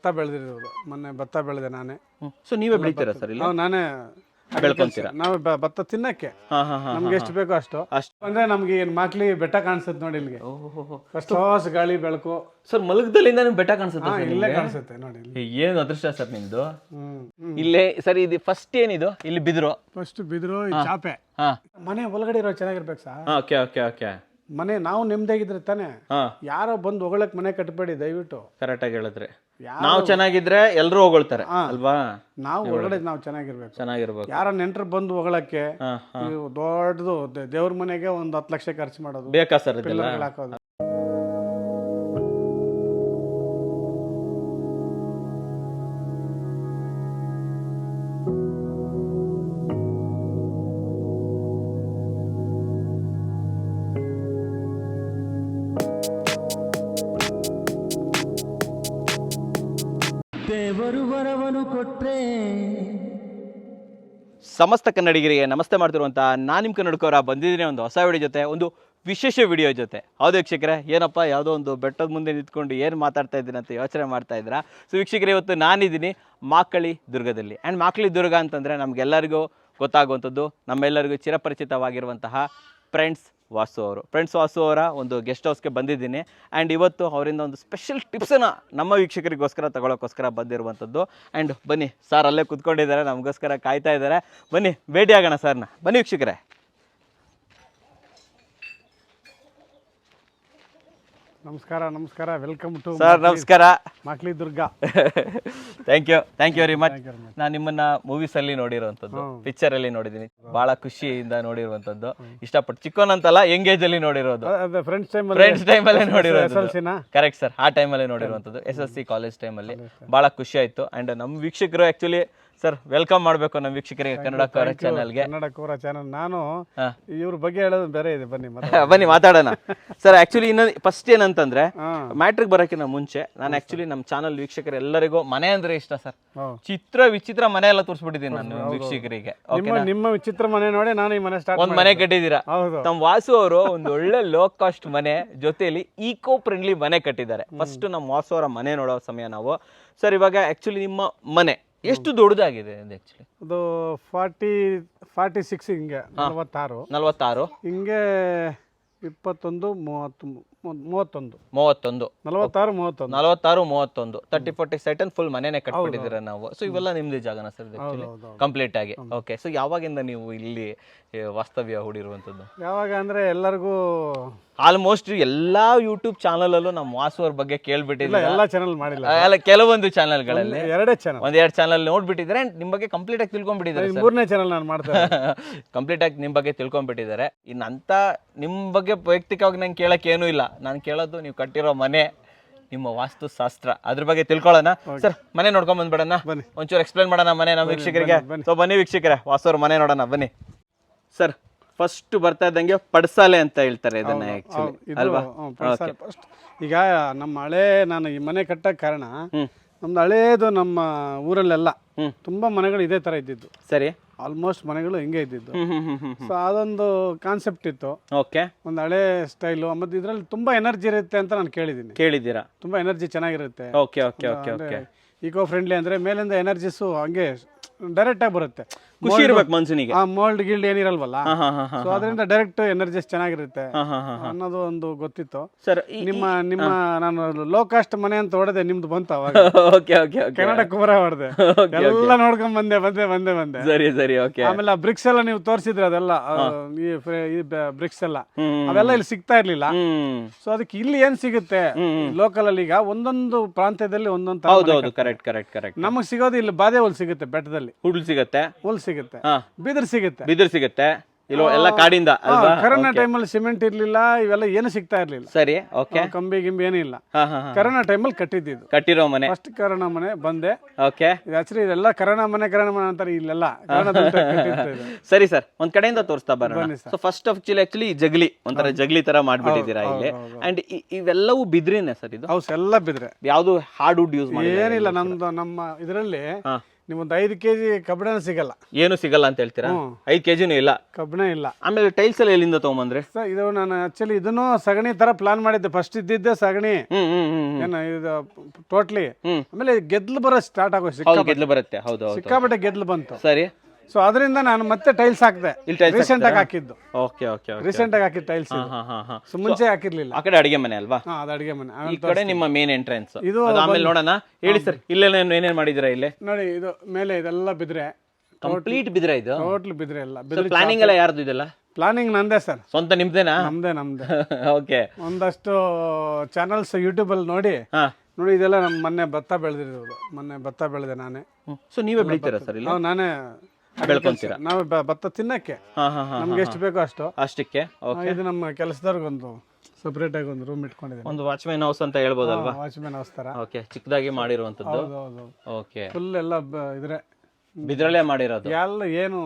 ಭತ್ತ ಬೆಳೆದಿರೋದು. ಮೊನ್ನೆ ಭತ್ತ ಬೆಳೆದೆ ನಾನೇ. ಸೊ ನೀವೇ ಬೆಳಿತೀರಾ ಸರ್ ಇಲ್ಲ? ನಾವು ನಾನೇ ಬೆಳ್ಕೊಂತೀರಾ? ನಾವು ಬ- ಭತ್ತ ತಿನ್ನಕ್ಕೆ. ಹಾ ಹಾ ಹಾ ನಮ್ಗೆ ಎಷ್ಟು ಬೇಕೋ ಅಷ್ಟು. ಅಷ್ಟು. ಅಂದ್ರೆ ನಮ್ಗೆ ಏನ್ ಮಾಕ್ಲಿ ಬೆಟ್ಟ ಕಾಣಿಸುತ್ತೆ ನೋಡಿ ಇಲ್ಲಿಗೆ. ಫಸ್ಟ್ ಗಾಳಿ ಬೆಳಕು. ಸರ್ ಮಲಗದಲ್ಲಿಂದ ನಿಮ್ಗೆ ಬೆಟ್ಟ ಕಾಣಿಸುತ್ತೆ ಹಾ ಸರ್ ಇಲ್ಲೇ ಕಾಣಿಸುತ್ತೆ ನೋಡಿ ಇಲ್ಲಿ. ಏನು ಅದೃಷ್ಟ ಸರ್ ನಿಮ್ದು? ಹ್ಮ್ ಇಲ್ಲೇ ಸರ್ ಇದು ಫಸ್ಟ್ ಏನಿದು? ಇಲ್ಲಿ ಬಿದ್ರು. ಫಸ್ಟ್ ಬಿದ್ರು ಈ ಚಾಪೆ. ಹಾ. ಮನೆ ಒಳಗಡೆ ಇರೋ ಚೆನ್ನಾಗಿರ್ಬೇಕು ಸಾ ಓಕೆ ಓಕೆ ಓಕೆ. ಮನೆ ನಾವು ನೆಮ್ಮದಿಯಾಗಿದ್ರೆ ತಾನೆ ಹಾ. ಯಾರೋ ಬಂದು ಹೊಗಳಕ್ ಮನೆ ಕಟ್ಟಬೇಡಿ ದಯವಿಟ್ಟು. ಕರೆಕ್ಟ್ ಆಗಿ ಹೇಳಿದ್ರಿ. ನಾವು ಚೆನ್ನಾಗಿದ್ರೆ ಎಲ್ಲರೂ ಹೊಗಳ್ತಾರೆ ಅಲ್ವಾ? ನಾವು ಒಳಗಡೆ ನಾವು ಚೆನ್ನಾಗಿರ್ಬೇಕು. ಚೆನ್ನಾಗಿರ್ಬೇಕು. ಯಾರ ನೆಂಟರು ಬಂದು ಹೊಗಳಕ್ಕೆ ದೊಡ್ಡದು ದೇವ್ರ ಮನೆಗೆ ಒಂದು ಹತ್ತು ಲಕ್ಷ ಖರ್ಚು ಮಾಡೋದು. ಬೇಕಾ ಸರ್ ಇದೆಲ್ಲ? ಹಾಕೋದು ಸಮಸ್ತ ಕನ್ನಡಿಗರಿಗೆ ನಮಸ್ತೆ ಮಾಡ್ತಿರುವಂಥ ನಾನು ನಿಮ್ಮ ಕನ್ನಡಕವರ ಬಂದಿದ್ದೀನಿ ಒಂದು ಹೊಸ ವಿಡಿಯೋ ಜೊತೆ, ಒಂದು ವಿಶೇಷ ವಿಡಿಯೋ ಜೊತೆ. ಹೌದು ವೀಕ್ಷಕರೇ, ಏನಪ್ಪ, ಯಾವುದೋ ಒಂದು ಬೆಟ್ಟದ ಮುಂದೆ ನಿಂತ್ಕೊಂಡು ಏನು ಮಾತಾಡ್ತಾ ಇದ್ದೀನಿ ಅಂತ ಯೋಚನೆ ಮಾಡ್ತಾ ಇದ್ದೀರಾ? ಸೊ ವೀಕ್ಷಕರೇ, ಇವತ್ತು ನಾನಿದ್ದೀನಿ ಮಾಕಳಿ ದುರ್ಗದಲ್ಲಿ. ಆ್ಯಂಡ್ ಮಾಕಳಿ ದುರ್ಗ ಅಂತಂದರೆ ನಮಗೆಲ್ಲರಿಗೂ ಗೊತ್ತಾಗುವಂಥದ್ದು, ನಮ್ಮೆಲ್ಲರಿಗೂ ಚಿರಪರಿಚಿತವಾಗಿರುವಂತಹ ಫ್ರೆಂಡ್ಸ್ ವಾಸು ಅವರು. ಫ್ರೆಂಡ್ಸ್ ವಾಸು ಅವರ ಒಂದು ಗೆಸ್ಟ್ ಹೌಸ್ಗೆ ಬಂದಿದ್ದೀನಿ. ಆ್ಯಂಡ್ ಇವತ್ತು ಅವರಿಂದ ಒಂದು ಸ್ಪೆಷಲ್ ಟಿಪ್ಸನ್ನು ನಮ್ಮ ವೀಕ್ಷಕರಿಗೋಸ್ಕರ ತಗೊಳ್ಳೋಕ್ಕೋಸ್ಕರ ಬಂದಿರುವಂಥದ್ದು. ಆ್ಯಂಡ್ ಬನ್ನಿ ಸರ್ ಅಲ್ಲೇ ಕುತ್ಕೊಂಡಿದ್ದಾರೆ, ನಮಗೋಸ್ಕರ ಕಾಯ್ತಾ ಇದ್ದಾರೆ. ಬನ್ನಿ ಭೇಟಿ ಆಗೋಣ ಸರ್ನ ಬನ್ನಿ ವೀಕ್ಷಕರೇ. ನಮಸ್ಕಾರ ನಮಸ್ಕಾರ. ವೆಲ್ಕಮ್ ಟು ಸರ್ ನಮಸ್ಕಾರ. ಮಕ್ಳಿ Durga thank you thank you very much. ನಾನು ನಿಮ್ಮನ್ನ ಮೂವೀಸ್ ಅಲ್ಲಿ ನೋಡಿರುವಂಥದ್ದು ಪಿಕ್ಚರ್ ಅಲ್ಲಿ ನೋಡಿದೀನಿ ಬಹಳ ಖುಷಿಯಿಂದ ನೋಡಿರುವಂಥದ್ದು. ಇಷ್ಟಪಟ್ಟು ಚಿಕ್ಕೋನ್ ಅಂತಲ್ಲ ಎಂಗೇಜ್ ಅಲ್ಲಿ ನೋಡಿರೋದು. ಫ್ರೆಂಡ್ಸ್ ಟೈಮ್ ಫ್ರೆಂಡ್ಸ್ ಟೈಮಲ್ಲೇ ಎಸ್ ನೋಡಿರೋದು ಕರೆಕ್ಟ್ ಸರ್ ಆ ಟೈಮಲ್ಲೇ ನೋಡಿರುವಂತದ್ದು ಎಸ್ ಎಸ್ ಸಿ ಕಾಲೇಜ್ ಟೈಮಲ್ಲಿ ಭಾಳ ಖುಷಿ ಆಯ್ತು. ಆ್ಯಂಡ್ ನಮ್ಮ ವೀಕ್ಷಕರು ಆ್ಯಕ್ಚುಲಿ ಸರ್ ವೆಲ್ಕಮ್ ಮಾಡಬೇಕು ನಮ್ಮ ವೀಕ್ಷಕರಿಗೆ ಕನ್ನಡ ಚಾನೆಲ್ ಚಾನಲ್ಗೆ ಕನ್ನಡ ಕೋರ ಚಾನಲ್ ನಾನು. ಇವ್ರ ಬಗ್ಗೆ ಹೇಳೋದು ಬೇರೆ ಇದೆ ಬನ್ನಿ ಬನ್ನಿ ಮಾತಾಡೋಣ. ಸರ್ ಆಕ್ಚುಲಿ ಇನ್ನೊಂದು ಫಸ್ಟ್ ಏನಂತಂದ್ರೆ ಮ್ಯಾಟ್ರಿಕ್ ಬರೋಕ್ಕಿಂತ ಮುಂಚೆ ನಾನು ಆಕ್ಚುಲಿ ನಮ್ಮ ಚಾನಲ್ ವೀಕ್ಷಕರೆಲ್ಲರಿಗೂ ಮನೆ ಅಂದ್ರೆ ಇಷ್ಟ ಸರ್ ಚಿತ್ರ ವಿಚಿತ್ರ ಮನೆ ಎಲ್ಲ ತೋರಿಸ್ಬಿಟ್ಟಿದ್ದೀನಿ ನಾನು ವೀಕ್ಷಕರಿಗೆ ನಿಮ್ಮ ನಿಮ್ಮ ವಿಚಿತ್ರ ಮನೆ ನೋಡಿ ನಾನು ಈ ಮನೆ ಸ್ಟಾರ್ಟ್ ಒಂದ್ ಮನೆ ಕಟ್ಟಿದ್ದೀರಾ? ತಮ್ಮ ನಮ್ಮ ವಾಸು ಅವರು ಒಂದು ಒಳ್ಳೆ ಲೋ ಕಾಸ್ಟ್ ಮನೆ ಜೊತೆಯಲ್ಲಿ ಈಕೋ ಫ್ರೆಂಡ್ಲಿ ಮನೆ ಕಟ್ಟಿದ್ದಾರೆ. ಫಸ್ಟ್ ನಮ್ಮ ವಾಸು ಅವರ ಮನೆ ನೋಡೋ ಸಮಯ ನಾವು. ಸರ್ ಇವಾಗ ಆಕ್ಚುಲಿ ನಿಮ್ಮ ಮನೆ ಎಷ್ಟು ದೊಡ್ಡದಾಗಿದೆ ಆಕ್ಚುಲಿ ಅದು ಫಾರ್ಟಿ ಫಾರ್ಟಿ ಸಿಕ್ಸ್ ಹಿಂಗೆ ನಲವತ್ತಾರು. ನಲವತ್ತಾರು. ಹಿಂಗೆ ಇಪ್ಪತ್ತೊಂದು ಮೂವತ್ತು ಮೂವತ್ತೊಂದು. ಮೂವತ್ತೊಂದು. ನಲವತ್ತಾರು ಮೂವತ್ತೊಂದು. ನಲವತ್ತಾರು ಮೂವತ್ತೊಂದು. ತರ್ಟಿ ಫೋರ್ಟಿ ಸೆಟನ್ ಫುಲ್ ಮನೆನೇ ಕಟ್ಬಿಟ್ಟಿದ್ದೀರ ನಾವು. ಸೊ ಇವೆಲ್ಲ ನಿಮ್ದೇ ಜಾಗನ ಸರ್. ಕಂಪ್ಲೀಟ್ ಆಗಿ. ಓಕೆ ಸೊ ಯಾವಾಗಿಂದ ನೀವು ಇಲ್ಲಿ ವಾಸ್ತವ್ಯ ಹೂಡಿರುವಂಥದ್ದು ಯಾವಾಗ ಅಂದ್ರೆ ಎಲ್ಲರಿಗೂ ಆಲ್ಮೋಸ್ಟ್ ಎಲ್ಲಾ ಯೂಟ್ಯೂಬ್ ಚಾನಲಲ್ಲೂ ನಮ್ಮ ವಾಸು ಅವ್ರ ಬಗ್ಗೆ ಕೇಳ್ಬಿಟ್ಟಿದ್ರೆ ಕೆಲವೊಂದು ಎಲ್ಲ ಚಾನಲ್ ಮಾಡಿಲ್ಲ. ಅಲ್ಲ ಕೆಲವೊಂದು ಚಾನಲ್ಗಳಲ್ಲಿ ಎರಡೇ ಚಾನಲ್ ಒಂದೆರಡು ಚಾನಲ್ ನೋಡ್ಬಿಟ್ಟಿದ್ರೆ ನಿಮ್ ಬಗ್ಗೆ ಕಂಪ್ಲೀಟ್ ಆಗಿ ತಿಳ್ಕೊಂಡ್ಬಿಟ್ಟಿದ್ದಾರೆ ಮೂರನೇ ಚಾನಲ್ ನಾನು ಮಾಡ್ತಾ ಇರೋದು. ಕಂಪ್ಲೀಟ್ ಆಗಿ ನಿಮ್ ಬಗ್ಗೆ ತಿಳ್ಕೊಂಡ್ಬಿಟ್ಟಿದ್ದಾರೆ. ಇನ್ನಂತ ನಿಮ್ ಬಗ್ಗೆ ವೈಯಕ್ತಿಕವಾಗಿ ನಂಗೆ ಕೇಳಕ್ ಏನೂ ಇಲ್ಲ. ನಾನು ಕೇಳೋದು ನೀವು ಕಟ್ಟಿರೋ ಮನೆ ನಿಮ್ಮ ವಾಸ್ತು ಶಾಸ್ತ್ರ ಅದ್ರ ಬಗ್ಗೆ ತಿಳ್ಕೊಳ್ಳೋಣ. ಸರ್ ಮನೆ ನೋಡ್ಕೊಂಡ್ ಬಂದ್ಬಿಡೋಣ. ಒಂಚೂರು ಎಕ್ಸ್ಪ್ಲೇನ್ ಮಾಡೋಣ ಮನೆ ನಮ್ಮ ವೀಕ್ಷಕರಿಗೆ. ಸೊ ಬನ್ನಿ. ವೀಕ್ಷಕರೇ ವಾಸವ್ರ ಮನೆ ನೋಡೋಣ ಬನ್ನಿ. ಸರ್ ಫಸ್ಟ್ ಬರ್ತಾ ಇದ್ದಂಗೆ ಪಡ್ಸಾಲೆ ಅಂತ ಹೇಳ್ತಾರೆ ಇದನ್ನ ಆಕ್ಚುಲಿ ಅಲ್ವಾ? ಫಸ್ಟ್ ಈಗ ನಮ್ಮ ಹಳೆ ನಾನು ಈ ಮನೆ ಕಟ್ಟಕ್ಕೆ ಕಾರಣ. ನಮ್ದು ಹಳೇದು ನಮ್ಮ ಊರಲ್ಲೆಲ್ಲ ತುಂಬಾ ಮನೆಗಳು ಇದೇ ತರ ಇದ್ದಿದ್ದು. ಸರಿ. ಆಲ್ಮೋಸ್ಟ್ ಮನೆಗಳು ಹಿಂಗೆ ಇದ್ದಿದ್ದು. ಸೊ ಅದೊಂದು ಕಾನ್ಸೆಪ್ಟ್ ಇತ್ತು. ಓಕೆ ಒಂದು ಹಳೆ ಸ್ಟೈಲು ಮತ್ತು ಇದ್ರಲ್ಲಿ ತುಂಬಾ ಎನರ್ಜಿ ಇರುತ್ತೆ ಅಂತ ನಾನು ಕೇಳಿದ್ದೀನಿ. ಕೇಳಿದ್ದೀರಾ? ತುಂಬಾ ಎನರ್ಜಿ ಚೆನ್ನಾಗಿರುತ್ತೆ. Okay okay okay okay eco friendly ಅಂದ್ರೆ ಮೇಲಿಂದ ಎನರ್ಜಿಸು ಹಂಗೆ ಡೈರೆಕ್ಟ್ ಆಗಿ ಬರುತ್ತೆ. ಖುಷಿ ಇರ್ಬೇಕು ಮನ್ಸನಿಗೆ. ಆ ಮೋಲ್ಡ್ ಗಿಲ್ಡ್ ಏನಿರಲ್ವಲ್ಲ? ಸೊ ಅದರಿಂದ ಡೈರೆಕ್ಟ್ ಎನರ್ಜಿಸ್ ಚೆನ್ನಾಗಿರುತ್ತೆ ಅನ್ನೋದು ಒಂದು ಗೊತ್ತಿತ್ತು. ಸರ್ ನಿಮ್ಮ ನಿಮ್ಮ ನಾನು ಲೋ ಕಾಸ್ಟ್ ಮನೆ ಅಂತ ಹೊಡೆದೆ ನಿಮ್ದು ಬಂತ ಅವಾಗ. ಓಕೆ ಓಕೆ ಕನ್ನಡ ಕುಮರ ಹೊಡೆದೆ. ಎಲ್ಲ ನೋಡ್ಕೊಂಡ್ ಬಂದೆ ಬಂದೆ ಬಂದೆ ಬಂದೆ. ಸರಿ ಸರಿ ಓಕೆ ಆಮೇಲೆ ಬ್ರಿಕ್ಸ್ ಎಲ್ಲ ನೀವು ತೋರಿಸಿದ್ರೆ ಅದೆಲ್ಲ ಈ ಬ್ರಿಕ್ಸ್ ಎಲ್ಲ. ಅವೆಲ್ಲ ಇಲ್ಲಿ ಸಿಗ್ತಾ ಇರ್ಲಿಲ್ಲ. ಸೊ ಅದಕ್ಕೆ ಇಲ್ಲಿ ಏನ್ ಸಿಗುತ್ತೆ? ಲೋಕಲ್ ಅಲ್ಲಿ ಈಗ ಒಂದೊಂದು ಪ್ರಾಂತ್ಯದಲ್ಲಿ ಒಂದೊಂದು ಹೌದು ಕರೆಕ್ಟ್ ಕರೆಕ್ಟ್ ಕರೆಕ್ಟ್ ನಮಗೆ ಸಿಗೋದು ಇಲ್ಲಿ ಬಾದೆ ಹೋಲ್ ಸಿಗುತ್ತೆ ಬೆಟ್ಟದಲ್ಲಿ. ಹುಡ್ಲು ಸಿಗತ್ತೆ. ಹುಲ್ ಸಿಗುತ್ತೆ. ಹಾ. ಬಿದಿರು ಸಿಗುತ್ತೆ. ಬಿದಿರು ಸಿಗತ್ತೆ. ಇಲ್ಲ ಎಲ್ಲ ಕಾಡಿಂದ ಅಲ್ವಾ? ಕರೋನಾ ಟೈಮಲ್ಲಿ ಸಿಮೆಂಟ್ ಇರ್ಲಿಲ್ಲ ಇವೆಲ್ಲ ಏನು ಸಿಗ್ತಾ ಇರ್ಲಿಲ್ಲ. ಸರಿ ಓಕೆ. ಕಂಬಿ ಗಿಂಬಿ ಏನೂ ಇಲ್ಲ. ಹಾ ಹಾ ಹಾ ಕರೋನಾ ಟೈಮಲ್ಲಿ ಕಟ್ಟಿದ್ದು ಕಟ್ಟಿರೋ ಮನೆ. ಫಸ್ಟ್ ಕರೋನಾ ಮನೆ ಬಂದೆ. ಓಕೆ. ಆಕ್ಚುಲಿ ಇದೆಲ್ಲ ಕರೋನಾ ಮನೆ ಕರೋನಾ ಮನೆ ಅಂತಾರೆ ಇಲ್ಲೆಲ್ಲ. ಕರೋನಾದಲ್ಲಿ ಕಟ್ಟಿದ್ದು ಇದು. ಸರಿ ಸರ್ ಒಂದ್ ಕಡೆಯಿಂದ ತೋರಿಸ್ತಾ ಬರೋಣ. ಬನ್ನಿ. ಸೊ ಫಸ್ಟ್ ಆಕ್ಚುಲಿ ಆಕ್ಚುಲಿ ಜಗಲಿ ಒಂಥರ ಜಗಲಿ ತರ ಮಾಡ್ಬಿಟ್ಟಿದ್ದೀರಾ ಇಲ್ಲಿ. ಅಂಡ್ ಇವೆಲ್ಲವೂ ಬಿದ್ರಿನೇ ಸರ್ ಇದು? ಹೌಸ್ ಎಲ್ಲ ಬಿದ್ರೆ. ಯಾವ್ದು ಹಾರ್ಡ್ ವುಡ್ ಯೂಸ್ ಮಾಡಿ ಏನಿಲ್ಲ ನಮ್ದು ನಮ್ಮ ಇದರಲ್ಲಿ ಹಾ. ನೀವೊಂದು ಐದು ಕೆ ಜಿ ಕಬ್ಬಿಣ ಸಿಗಲ್ಲ. ಏನು ಸಿಗಲ್ಲ ಅಂತ ಹೇಳ್ತೀರಾ? ಹ್ಮ್. ಕೆ ಕೆಜಿನೂ ಇಲ್ಲ. ಕಬ್ಬಿಣ ಇಲ್ಲ. ಆಮೇಲೆ ಟೈಲ್ಸ್ ಎಲ್ಲ ಎಲ್ಲಿಂದ ತಗೊಂಬಂದ್ರೆ? ಸರ್ ಇದು ನಾನು ಆಕ್ಚುಲಿ ಇದನ್ನು ಸಗಣಿ ತರ ಪ್ಲಾನ್ ಮಾಡಿದ್ದೆ. ಫಸ್ಟ್ ಇದ್ದಿದ್ದೆ ಸಗಣಿ. ಹ್ಮ್ ಹ್ಮ್ ಹ್ಮ್ ಹ್ಮ್. ಏನು ಇದು ಟೋಟ್ಲಿ ಹ್ಮ್. ಆಮೇಲೆ ಗೆದ್ಲು ಬರೋ ಸ್ಟಾರ್ಟ್ ಆಗೋ ಹೌದು ಗೆದ್ಲು ಬರುತ್ತೆ. ಹೌದು ಹೌದು. ಸಿಕ್ಕಾಪಟ್ಟೆ ಗೆದ್ಲು ಬಂತು. ಸರಿ. ಸೊ ಅದರಿಂದ ನಾನು ಮತ್ತೆ ಟೈಲ್ಸ್ ಹಾಕಿದೆ. ಇಲ್ಲಿ ಟೈಲ್ಸ್ ರೀಸೆಂಟ್ ಆಗಿ ಹಾಕಿದ್ದು. ಓಕೆ ಓಕೆ ರೀಸೆಂಟ್ ಆಗಿ ಹಾಕಿದ ಟೈಲ್ಸ್ ಹಾ ಹಾ ಹಾ ಹಾ. ಸೊ ಮುಂಚೆ ಹಾಕಿರ್ಲಿಲ್ಲ. ಆ ಕಡೆ ಅಡಿಗೆ ಮನೆ ಅಲ್ವಾ? ಹಾ ಅದು ಅಡಿಗೆ ಮನೆ. ಈ ಆಮೇಲೆ ಕಡೆ ನಿಮ್ಮ ಮೇನ್ ಎಂಟ್ರೆನ್ಸ್ ಇದು ಆಮೇಲೆ ನೋಡೋಣ. ಹೇಳಿ ಸರ್ ಇಲ್ಲೇನೇನು ಏನೇನ್ ಮಾಡಿದಿರಾ ಇಲ್ಲಿ? ನೋಡಿ ಇದು ಮೇಲೆ ಇದೆಲ್ಲ ಬಿದ್ರೆ ಕಂಪ್ಲೀಟ್ ಬಿದ್ರೆ ಇದು? ಟೋಟ್ಲ್ ಬಿದ್ರೆ ಎಲ್ಲ. ಬಿದ್ರೆ ಪ್ಲಾನಿಂಗ್ ಎಲ್ಲ ಯಾರ್ದು ಇದೆಲ್ಲ? ಪ್ಲಾನಿಂಗ್ ನಂದೇ ಸರ್ ಸ್ವಂತ ನಿಮ್ದೇನಾ? ನಮ್ದೇ ನಮ್ದೇ. ಓಕೆ ಒಂದಷ್ಟು ಚಾನಲ್ಸ್ ಯೂಟ್ಯೂಬಲ್ಲಿ ನೋಡಿ. ಹಾ. ನೋಡಿ ಇದೆಲ್ಲ ನಮ್ಮ ಮೊನ್ನೆ ಭತ್ತ ಬೆಳೆದಿರೋದು. ಮೊನ್ನೆ ಭತ್ತ ಬೆಳೆದೆ ನಾನೇ. ಸೊ ನೀವೇ ಬೆಳಿತೀರಾ ಸರ್ ಇಲ್ಲ? ನಾವು ನಾನೇ ಬೆಳ್ಕೊಂತೀರಾ? ನಾವು ಬ- ಭತ್ತ ತಿನ್ನಕ್ಕೆ. ಹಾ ಹಾ ಹಾ ನಮ್ಗೆ ಎಷ್ಟು ಬೇಕೋ ಅಷ್ಟು. ಅಷ್ಟಕ್ಕೆ? ಓಕೆ. ಇದು ನಮ್ಮ ಕೆಲಸದವ್ರಿಗೊಂದು ಸಪ್ರೇಟ್ ಆಗಿ ಒಂದು ರೂಮ್ ಇಟ್ಕೊಂಡಿದ್ದೀನಿ. ಒಂದು ವಾಚ್ಮ್ಯಾನ್ ಹೌಸ್ ಅಂತ ಹೇಳ್ಬೋದಲ್ವಾ? ವಾಚ್ಮ್ಯಾನ್ ತರ. ಓಕೆ ಚಿಕ್ಕದಾಗಿ ಮಾಡಿರುವಂತದ್ದು ಹೌದು ಹೌದು ಓಕೆ. ಫುಲ್ ಎಲ್ಲ ಬ- ಇದ್ರೆ. ಬಿದ್ರಲ್ಲೇ ಮಾಡಿರೋದು? ಎಲ್ಲ ಏನು